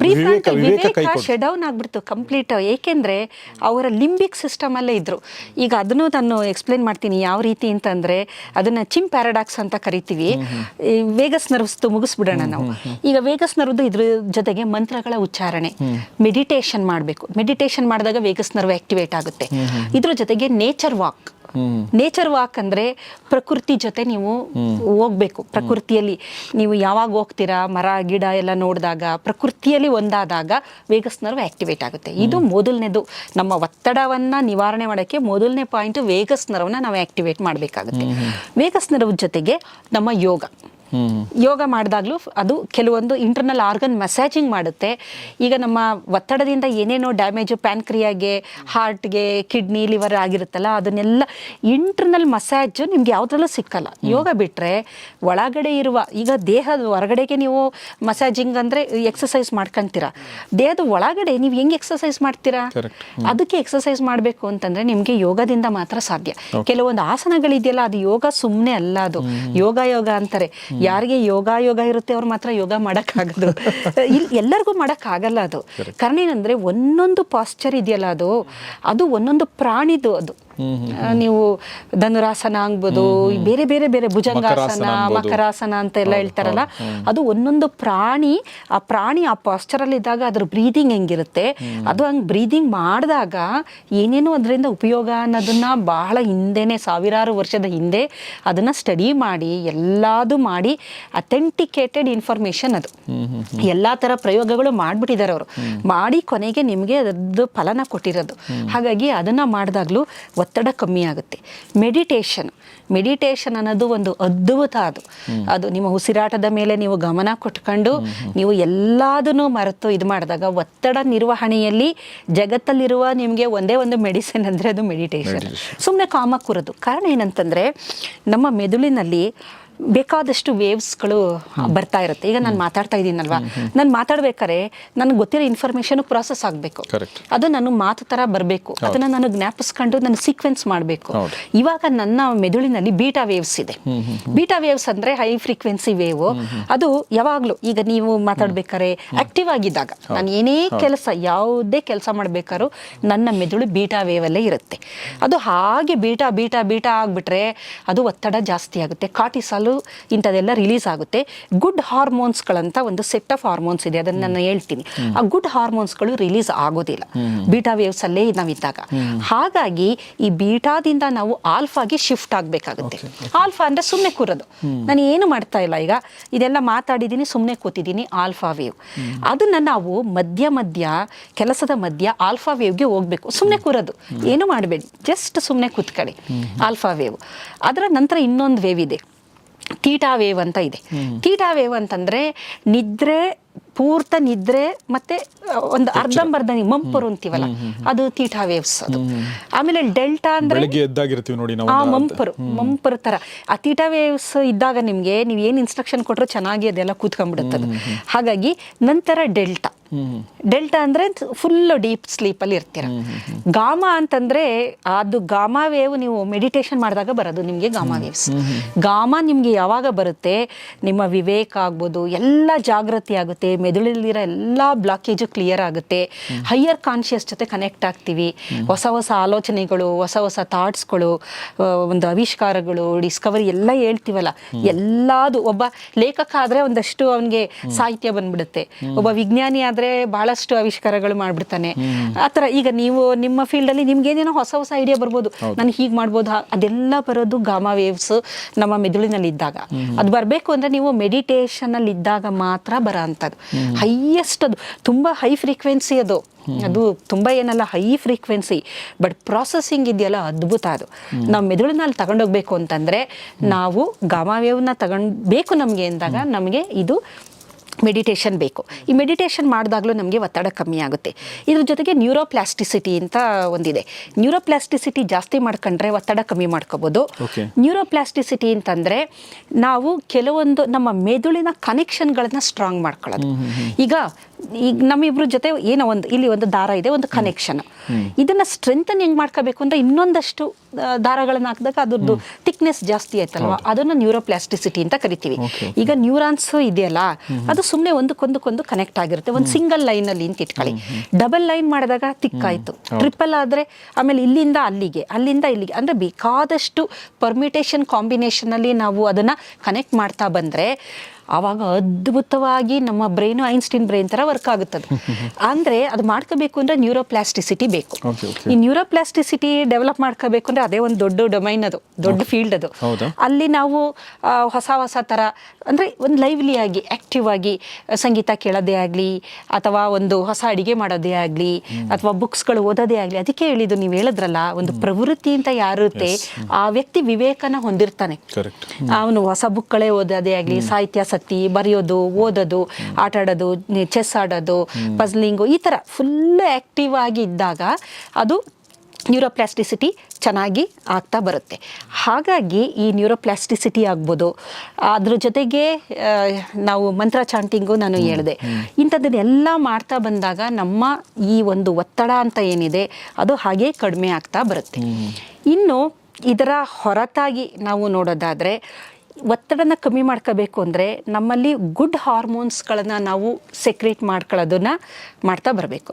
ವಿವೇಕ ವಿವೇಕ ಕೈ ಡೌನ್ ಆಗ್ಬಿಡ್ತು ಕಂಪ್ಲೀಟ್ ಏಕೆಂದ್ರೆ ಅವರ ಲಿಂಬಿಕ್ ಸಿಸ್ಟಮ್ ಅಲ್ಲೇ ಇದ್ರು. ಈಗ ಅದನ್ನು ನಾನು ಎಕ್ಸ್ಪ್ಲೇನ್ ಮಾಡ್ತೀನಿ ಯಾವ ರೀತಿ ಅಂತಂದ್ರೆ ಅದನ್ನ ಚಿಮ್ ಪ್ಯಾರಾಡಾಕ್ಸ್ ಅಂತ ಕರಿತೀವಿ. ವೇಗಸ್ ನರ್ವ್ಸ್ ಮುಗಿಸ್ಬಿಡೋಣ ನಾವು. ಈಗ ವೇಗಸ್ ನರ್ವ್ದು ಇದ್ರ ಜೊತೆಗೆ ಮಂತ್ರಗಳ ಉಚ್ಚಾರಣೆ ಮೆಡಿಟೇಷನ್ ಮಾಡಬೇಕು. ಮೆಡಿಟೇಷನ್ ಮಾಡಿದಾಗ ವೇಗಸ್ ನರ್ವ್ ಆಕ್ಟಿವೇಟ್ ಆಗುತ್ತೆ. ಇದ್ರ ಜೊತೆಗೆ ನೇಚರ್ ವಾಕ್ ನೇಚರ್ ವಾಕ್ ಅಂದ್ರೆ ಪ್ರಕೃತಿ ಜೊತೆ ನೀವು ಹೋಗ್ಬೇಕು. ಪ್ರಕೃತಿಯಲ್ಲಿ ನೀವು ಯಾವಾಗ ಹೋಗ್ತೀರಾ ಮರ ಗಿಡ ಎಲ್ಲ ನೋಡಿದಾಗ ಪ್ರಕೃತಿಯಲ್ಲಿ ಒಂದಾದಾಗ ವೇಗಸ್ ನರ್ವ್ ಆಕ್ಟಿವೇಟ್ ಆಗುತ್ತೆ. ಇದು ಮೊದಲನೇದು. ನಮ್ಮ ಒತ್ತಡವನ್ನ ನಿವಾರಣೆ ಮಾಡೋಕ್ಕೆ ಮೊದಲನೇ ಪಾಯಿಂಟ್ ವೇಗಸ್ ನರ್ವ್ನ ನಾವು ಆಕ್ಟಿವೇಟ್ ಮಾಡಬೇಕಾಗುತ್ತೆ. ವೇಗಸ್ ನರ್ವ್ ಜೊತೆಗೆ ನಮ್ಮ ಯೋಗ. ಯೋಗ ಮಾಡಿದಾಗಲೂ ಅದು ಕೆಲವೊಂದು ಇಂಟರ್ನಲ್ ಆರ್ಗನ್ ಮಸಾಜಿಂಗ್ ಮಾಡುತ್ತೆ. ಈಗ ನಮ್ಮ ಒತ್ತಡದಿಂದ ಏನೇನೋ ಡ್ಯಾಮೇಜ್ ಪ್ಯಾನ್ಕ್ರಿಯಾಗೆ ಹಾರ್ಟ್ಗೆ ಕಿಡ್ನಿ ಲಿವರ್ ಆಗಿರುತ್ತಲ್ಲ ಅದನ್ನೆಲ್ಲ ಇಂಟರ್ನಲ್ ಮಸಾಜ್ ನಿಮ್ಗೆ ಯಾವುದ್ರಲ್ಲೂ ಸಿಕ್ಕಲ್ಲ. ಯೋಗ ಬಿಟ್ಟರೆ ಒಳಗಡೆ ಇರುವ ಈಗ ದೇಹದ ಹೊರಗಡೆಗೆ ನೀವು ಮಸಾಜಿಂಗ್ ಅಂದರೆ ಎಕ್ಸಸೈಸ್ ಮಾಡ್ಕೊಂತೀರಾ. ದೇಹದ ಒಳಗಡೆ ನೀವು ಹೆಂಗೆ ಎಕ್ಸಸೈಸ್ ಮಾಡ್ತೀರಾ. ಅದಕ್ಕೆ ಎಕ್ಸಸೈಸ್ ಮಾಡಬೇಕು ಅಂತಂದ್ರೆ ನಿಮಗೆ ಯೋಗದಿಂದ ಮಾತ್ರ ಸಾಧ್ಯ. ಕೆಲವೊಂದು ಆಸನಗಳಿದೆಯಲ್ಲ ಅದು ಯೋಗ ಸುಮ್ಮನೆ ಅಲ್ಲ ಅದು. ಯೋಗ ಯೋಗ ಅಂತಾರೆ. ಯಾರಿಗೆ ಯೋಗ ಯೋಗ ಇರುತ್ತೆ ಅವ್ರು ಮಾತ್ರ ಯೋಗ ಮಾಡೋಕ್ಕಾಗೋದು. ಇಲ್ಲಿ ಎಲ್ಲರಿಗೂ ಮಾಡೋಕ್ಕಾಗಲ್ಲ ಅದು. ಕಾರಣ ಏನಂದರೆ ಒಂದೊಂದು ಪಾಶ್ಚರ್ ಇದೆಯಲ್ಲ ಅದು ಅದು ಒಂದೊಂದು ಪ್ರಾಣಿದು ಅದು. ನೀವು ಧನುರಾಸನ ಆಗ್ಬೋದು ಬೇರೆ ಬೇರೆ ಬೇರೆ ಭುಜಂಗಾಸನ ಮಕರಾಸನ ಅಂತ ಎಲ್ಲ ಹೇಳ್ತಾರಲ್ಲ ಅದು ಒಂದೊಂದು ಪ್ರಾಣಿ ಆ ಪ್ರಾಣಿ ಆ ಪಾಸ್ಚರಲ್ಲಿ ಇದ್ದಾಗ ಅದ್ರ ಬ್ರೀದಿಂಗ್ ಹೆಂಗಿರುತ್ತೆ? ಅದು ಹಂಗೆ ಬ್ರೀದಿಂಗ್ ಮಾಡಿದಾಗ ಏನೇನು ಅದರಿಂದ ಉಪಯೋಗ ಅನ್ನೋದನ್ನ ಬಹಳ ಹಿಂದೆನೆ ಸಾವಿರಾರು ವರ್ಷದ ಹಿಂದೆ ಅದನ್ನ ಸ್ಟಡಿ ಮಾಡಿ ಎಲ್ಲಾದು ಮಾಡಿ ಅಥೆಂಟಿಕೇಟೆಡ್ ಇನ್ಫಾರ್ಮೇಶನ್ ಅದು. ಎಲ್ಲಾ ತರ ಪ್ರಯೋಗಗಳು ಮಾಡಿಬಿಟ್ಟಿದ್ದಾರೆ ಅವರು. ಮಾಡಿ ಕೊನೆಗೆ ನಿಮಗೆ ಅದ್ರದ್ದು ಫಲನ ಕೊಟ್ಟಿರೋದು. ಹಾಗಾಗಿ ಅದನ್ನ ಮಾಡಿದಾಗ್ಲೂ ಒತ್ತಡ ಕಮ್ಮಿ ಆಗುತ್ತೆ. ಮೆಡಿಟೇಷನ್ ಮೆಡಿಟೇಷನ್ ಅನ್ನೋದು ಒಂದು ಅದ್ಭುತ ಅದು. ಅದು ನಿಮ್ಮ ಉಸಿರಾಟದ ಮೇಲೆ ನೀವು ಗಮನ ಕೊಟ್ಕೊಂಡು ನೀವು ಎಲ್ಲದನ್ನೂ ಮರೆತು ಇದು ಮಾಡಿದಾಗ ಒತ್ತಡ ನಿರ್ವಹಣೆಯಲ್ಲಿ ಜಗತ್ತಲ್ಲಿರುವ ನಿಮಗೆ ಒಂದೇ ಒಂದು ಮೆಡಿಸಿನ್ ಅಂದರೆ ಅದು ಮೆಡಿಟೇಷನ್ ಸುಮ್ಮನೆ ಕಾಮ ಕೂರೋದು. ಕಾರಣ ಏನಂತಂದರೆ ನಮ್ಮ ಮೆದುಳಿನಲ್ಲಿ ಬೇಕಾದಷ್ಟು ವೇವ್ಸ್ಗಳು ಬರ್ತಾ ಇರುತ್ತೆ. ಈಗ ನಾನು ಮಾತಾಡ್ತಾ ಇದ್ದೀನಲ್ವಾ? ನಾನು ಮಾತಾಡ್ಬೇಕಾದ್ರೆ ನನಗೆ ಗೊತ್ತಿರೋ ಇನ್ಫಾರ್ಮೇಷನ್ ಪ್ರಾಸೆಸ್ ಆಗಬೇಕು. ಅದು ನಾನು ಮಾತು ಥರ ಬರಬೇಕು. ಅದನ್ನು ನಾನು ಜ್ಞಾಪಿಸ್ಕೊಂಡು ನಾನು ಸೀಕ್ವೆನ್ಸ್ ಮಾಡಬೇಕು. ಇವಾಗ ನನ್ನ ಮೆದುಳಿನಲ್ಲಿ ಬೀಟಾ ವೇವ್ಸ್ ಇದೆ. ಬೀಟಾ ವೇವ್ಸ್ ಅಂದರೆ ಹೈ ಫ್ರೀಕ್ವೆನ್ಸಿ ವೇವ್ ಅದು ಯಾವಾಗಲೂ ಈಗ ನೀವು ಮಾತಾಡ್ಬೇಕಾದ್ರೆ ಆಕ್ಟಿವ್ ಆಗಿದ್ದಾಗ ನಾನು ಏನೇ ಕೆಲಸ ಯಾವುದೇ ಕೆಲಸ ಮಾಡಬೇಕಾದ್ರೂ ನನ್ನ ಮೆದುಳು ಬೀಟಾ ವೇವಲ್ಲೇ ಇರುತ್ತೆ. ಅದು ಹಾಗೆ ಬೀಟಾ ಬೀಟಾ ಬೀಟಾ ಆಗಿಬಿಟ್ರೆ ಅದು ಒತ್ತಡ ಜಾಸ್ತಿ ಆಗುತ್ತೆ. ಕಾರ್ಟಿಸಾಲು ಇಂಥದೆಲ್ಲ ರಿಲೀಸ್ ಆಗುತ್ತೆ. ಗುಡ್ ಹಾರ್ಮೋನ್ಸ್ಗಳಂತ ಒಂದು ಸೆಟ್ ಆಫ್ ಹಾರ್ಮೋನ್ಸ್ ಇದೆ. ಅದನ್ನು ನಾನು ಹೇಳ್ತೀನಿ. ಆ ಗುಡ್ ಹಾರ್ಮೋನ್ಸ್ಗಳು ರಿಲೀಸ್ ಆಗೋದಿಲ್ಲ. ಬೀಟಾ ವೇವ್ಸ್ ಅಲ್ಲೇ ನಾವಿದ್ದಾಗ. ಹಾಗಾಗಿ ಈ ಬೀಟಾದಿಂದ ನಾವು ಆಲ್ಫಾಗೆ ಶಿಫ್ಟ್ ಆಗಬೇಕಾಗುತ್ತೆ. ಆಲ್ಫಾ ಅಂದ್ರೆ ಸುಮ್ಮನೆ ಕೂರೋದು. ನಾನು ಏನು ಮಾಡ್ತಾ ಇಲ್ಲ ಈಗ? ಇದೆಲ್ಲ ಮಾತಾಡಿದ್ದೀನಿ ಸುಮ್ಮನೆ ಕೂತಿದ್ದೀನಿ ಆಲ್ಫಾ ವೇವ್ ಅದನ್ನ ನಾವು ಮಧ್ಯ ಮಧ್ಯ ಕೆಲಸದ ಮಧ್ಯ ಆಲ್ಫಾ ವೇವ್ಗೆ ಹೋಗ್ಬೇಕು. ಸುಮ್ಮನೆ ಕೂರೋದು. ಏನು ಮಾಡಬೇಡಿ. ಜಸ್ಟ್ ಸುಮ್ಮನೆ ಕೂತ್ಕೊಳ್ಳಿ. ಆಲ್ಫಾ ವೇವ್ ಅದರ ನಂತರ ಇನ್ನೊಂದು ವೇವ್ ಇದೆ. ತೀಟಾ ವೇವ್ ಅಂತ ಇದೆ. ಕೀಟಾ ವೇವ್ ಅಂತಂದ್ರೆ ನಿದ್ರೆ ಪೂರ್ತ ನಿದ್ರೆ ಮತ್ತೆ ಒಂದು ಅರ್ಧಂಬರ್ಧ ನಿ- ಮಂಪರು ಅಂತೀವಲ್ಲ ಅದು ತೀಟಾ ವೇವ್ಸ್ ಅದು. ಆಮೇಲೆ ಡೆಲ್ಟಾ ಅಂದ್ರೆ ನೋಡಿ ನಾವು ಆ ಮಂಪರು ಮಂಪರು ತರ. ಆ ತೀಟಾ ವೇವ್ಸ್ ಇದ್ದಾಗ ನಿಮ್ಗೆ ನೀವು ಏನು ಇನ್ಸ್ಟ್ರಕ್ಷನ್ ಕೊಟ್ಟರು ಚೆನ್ನಾಗಿ ಅದೆಲ್ಲ ಕೂತ್ಕೊಂಡ್ಬಿಡುತ್ತೆ ಅದು ಹಾಗಾಗಿ ನಂತರ ಡೆಲ್ಟಾ. ಡೆಲ್ಟಾ ಅಂದ್ರೆ ಫುಲ್ ಡೀಪ್ ಸ್ಲೀಪಲ್ಲಿ ಇರ್ತೀರ. ಗಾಮಾ ಅಂತಂದ್ರೆ ಅದು ಗಾಮಾ ವೇವ್ ನೀವು ಮೆಡಿಟೇಷನ್ ಮಾಡಿದಾಗ ಬರೋದು, ನಿಮಗೆ ಗಾಮಾ ವೇವ್ಸ್ ಗಾಮಾ ನಿಮ್ಗೆ ಯಾವಾಗ ಬರುತ್ತೆ, ನಿಮ್ಮ ವಿವೇಕ ಆಗ್ಬೋದು, ಎಲ್ಲ ಜಾಗೃತಿ ಆಗುತ್ತೆ ಮೆದುಳಲ್ಲಿರೋ ಎಲ್ಲ ಬ್ಲಾಕೇಜು ಕ್ಲಿಯರ್ ಆಗುತ್ತೆ. ಹೈಯರ್ ಕಾನ್ಷಿಯಸ್ ಜೊತೆ ಕನೆಕ್ಟ್ ಆಗ್ತೀವಿ. ಹೊಸ ಹೊಸ ಆಲೋಚನೆಗಳು, ಹೊಸ ಹೊಸ ಥಾಟ್ಸ್ಗಳು ಒಂದು ಆವಿಷ್ಕಾರಗಳು ಡಿಸ್ಕವರಿ ಎಲ್ಲ ಹೇಳ್ತೀವಲ್ಲ. ಎಲ್ಲದು ಒಬ್ಬ ಲೇಖಕ ಆದ್ರೆ ಒಂದಷ್ಟು ಅವನಿಗೆ ಸಾಹಿತ್ಯ ಬಂದ್ಬಿಡುತ್ತೆ. ಒಬ್ಬ ವಿಜ್ಞಾನಿ ಆದ್ರೆ ಬಹಳಷ್ಟು ಆವಿಷ್ಕಾರಗಳು ಮಾಡ್ಬಿಡ್ತಾನೆ. ಆತರ ಈಗ ನೀವು ನಿಮ್ಮ ಫೀಲ್ಡ್ ಅಲ್ಲಿ ನಿಮ್ಗೆ ಏನೇನೋ ಹೊಸ ಹೊಸ ಐಡಿಯಾ ಬರ್ಬೋದು. ನಾನು ಹೀಗೆ ಮಾಡ್ಬೋದು. ಅದೆಲ್ಲ ಬರೋದು ಗಾಮಾ ವೇವ್ಸ್ ನಮ್ಮ ಮೆದುಳಿನಲ್ಲಿ ಇದ್ದಾಗ. ಅದು ಬರಬೇಕು ಅಂದ್ರೆ ನೀವು ಮೆಡಿಟೇಷನ್ ಅಲ್ಲಿ ಇದ್ದಾಗ ಮಾತ್ರ ಬರೋ ಅಂಥದ್ದು ಹೈಯೆಸ್ಟ್ ಅದು ತುಂಬಾ ಹೈ ಫ್ರೀಕ್ವೆನ್ಸಿ ಅದು. ಅದು ತುಂಬಾ ಏನಲ್ಲ ಹೈ ಫ್ರೀಕ್ವೆನ್ಸಿ ಬಟ್ ಪ್ರಾಸೆಸಿಂಗ್ ಇದೆಯಲ್ಲ ಅದ್ಭುತ ಅದು. ನಾವು ಮೆದುಳಿನಲ್ಲಿ ತಗೊಂಡೋಗ್ಬೇಕು ಅಂತಂದ್ರೆ ನಾವು ಗಾಮಾವೇವ್ನ ತಗೊಂಡ್ಬೇಕು ನಮಗೆ ಅಂದಾಗ ನಮಗೆ ಇದು ಮೆಡಿಟೇಷನ್ ಬೇಕು. ಈ ಮೆಡಿಟೇಷನ್ ಮಾಡಿದಾಗಲೂ ನಮಗೆ ಒತ್ತಡ ಕಮ್ಮಿ ಆಗುತ್ತೆ. ಇದ್ರ ಜೊತೆಗೆ ನ್ಯೂರೋಪ್ಲಾಸ್ಟಿಸಿಟಿ ಅಂತ ಒಂದಿದೆ. ನ್ಯೂರೋಪ್ಲಾಸ್ಟಿಸಿಟಿ ಜಾಸ್ತಿ ಮಾಡ್ಕೊಂಡ್ರೆ ಒತ್ತಡ ಕಮ್ಮಿ ಮಾಡ್ಕೋಬೋದು. ನ್ಯೂರೋಪ್ಲಾಸ್ಟಿಸಿಟಿ ಅಂತಂದರೆ ನಾವು ಕೆಲವೊಂದು ನಮ್ಮ ಮೆದುಳಿನ ಕನೆಕ್ಷನ್ಗಳನ್ನ ಸ್ಟ್ರಾಂಗ್ ಮಾಡ್ಕೊಳ್ಳೋದು. ಈಗ ಈಗ ನಮ್ಮಿಬ್ರ ಜೊತೆ ಏನೋ ಒಂದು ಇಲ್ಲಿ ಒಂದು ದಾರ ಇದೆ ಒಂದು ಕನೆಕ್ಷನ್ ಇದನ್ನ ಸ್ಟ್ರೆಂಥನ್ ಹೆಂಗ್ ಮಾಡ್ಕೋಬೇಕು ಅಂದ್ರೆ ಇನ್ನೊಂದಷ್ಟು ದಾರಗಳನ್ನ ಹಾಕಿದಾಗ ಅದ್ರದ್ದು ಥಿಕ್ನೆಸ್ ಜಾಸ್ತಿ ಆಯ್ತಲ್ವಾ? ಅದನ್ನ ನ್ಯೂರೋಪ್ಲಾಸ್ಟಿಸಿಟಿ ಅಂತ ಕರಿತೀವಿ. ಈಗ ನ್ಯೂರಾನ್ಸ್ ಇದೆಯಲ್ಲ ಅದು ಸುಮ್ಮನೆ ಒಂದಕ್ಕೊಂದಕ್ಕೊಂದು ಕನೆಕ್ಟ್ ಆಗಿರುತ್ತೆ. ಒಂದು ಸಿಂಗಲ್ ಲೈನ್ ಅಲ್ಲಿ ಅಂತ ಇಟ್ಕೊಳ್ಳಿ. ಡಬಲ್ ಲೈನ್ ಮಾಡಿದಾಗ ತಿಕ್ಕಾಯ್ತು ಟ್ರಿಪಲ್ ಆದ್ರೆ ಆಮೇಲೆ ಇಲ್ಲಿಂದ ಅಲ್ಲಿಗೆ ಅಲ್ಲಿಂದ ಇಲ್ಲಿಗೆ ಅಂದ್ರೆ ಬೇಕಾದಷ್ಟು ಪರ್ಮಿಟೇಷನ್ ಕಾಂಬಿನೇಷನ್ ಅಲ್ಲಿ ನಾವು ಅದನ್ನ ಕನೆಕ್ಟ್ ಮಾಡ್ತಾ ಬಂದ್ರೆ ಆವಾಗ ಅದ್ಭುತವಾಗಿ ನಮ್ಮ ಬ್ರೈನು ಐನ್ಸ್ಟೀನ್ ಬ್ರೈನ್ ಥರ ವರ್ಕ್ ಆಗುತ್ತದೆ. ಅಂದರೆ ಅದು ಮಾಡ್ಕೋಬೇಕು ಅಂದರೆ ನ್ಯೂರೋಪ್ಲಾಸ್ಟಿಸಿಟಿ ಬೇಕು. ಈ ನ್ಯೂರೋಪ್ಲಾಸ್ಟಿಸಿಟಿ ಡೆವಲಪ್ ಮಾಡ್ಕೋಬೇಕು ಅಂದರೆ ಅದೇ ಒಂದು ದೊಡ್ಡ ಡೊಮೈನ್ ಅದು ದೊಡ್ಡ ಫೀಲ್ಡ್ ಅದು. ಅಲ್ಲಿ ನಾವು ಹೊಸ ಹೊಸ ಥರ ಅಂದರೆ ಒಂದು ಲೈವ್ಲಿಯಾಗಿ ಆಗಿ ಆ್ಯಕ್ಟಿವ್ ಆಗಿ ಸಂಗೀತ ಕೇಳೋದೇ ಆಗಲಿ ಅಥವಾ ಒಂದು ಹೊಸ ಅಡಿಗೆ ಮಾಡೋದೇ ಆಗಲಿ ಅಥವಾ ಬುಕ್ಸ್ಗಳು ಓದೋದೇ ಆಗಲಿ ಅದಕ್ಕೆ ಹೇಳಿದ್ದು ನೀವು ಹೇಳಿದ್ರಲ್ಲ ಒಂದು ಪ್ರವೃತ್ತಿ ಅಂತ ಯಾರುತ್ತೆ ಆ ವ್ಯಕ್ತಿ ವಿವೇಕನ ಹೊಂದಿರ್ತಾನೆ. ಅವನು ಹೊಸ ಬುಕ್ಗಳೇ ಓದೋದೇ ಆಗಲಿ ಸಾಹಿತ್ಯಾಸಕ್ತಿ ಬರೆಯೋದು, ಓದೋದು ಆಟ ಆಡೋದು ಚೆಸ್ ಆಡೋದು ಪಜ್ಲಿಂಗು ಈ ಥರ ಫುಲ್ ಆ್ಯಕ್ಟಿವ್ ಆಗಿ ಇದ್ದಾಗ ಅದು ನ್ಯೂರೋಪ್ಲಾಸ್ಟಿಸಿಟಿ ಚೆನ್ನಾಗಿ ಆಗ್ತಾ ಬರುತ್ತೆ. ಹಾಗಾಗಿ ಈ ನ್ಯೂರೋಪ್ಲಾಸ್ಟಿಸಿಟಿ ಆಗ್ಬೋದು. ಅದ್ರ ಜೊತೆಗೆ ನಾವು ಮಂತ್ರ ಚಾಂಟಿಂಗು ನಾನು ಹೇಳಿದೆ. ಇಂಥದ್ದನ್ನೆಲ್ಲ ಮಾಡ್ತಾ ಬಂದಾಗ ನಮ್ಮ ಈ ಒಂದು ಒತ್ತಡ ಅಂತ ಏನಿದೆ, ಅದು ಹಾಗೆ ಕಡಿಮೆ ಆಗ್ತಾ ಬರುತ್ತೆ. ಇನ್ನು ಇದರ ಹೊರತಾಗಿ ನಾವು ನೋಡೋದಾದರೆ ಒತ್ತಡನ ಕಮ್ಮಿ ಮಾಡ್ಕೋಬೇಕು ಅಂದರೆ ನಮ್ಮಲ್ಲಿ ಗುಡ್ ಹಾರ್ಮೋನ್ಸ್ಗಳನ್ನು ನಾವು ಸೆಕ್ರೇಟ್ ಮಾಡ್ಕೊಳ್ಳೋದನ್ನ ಮಾಡ್ತಾ ಬರಬೇಕು.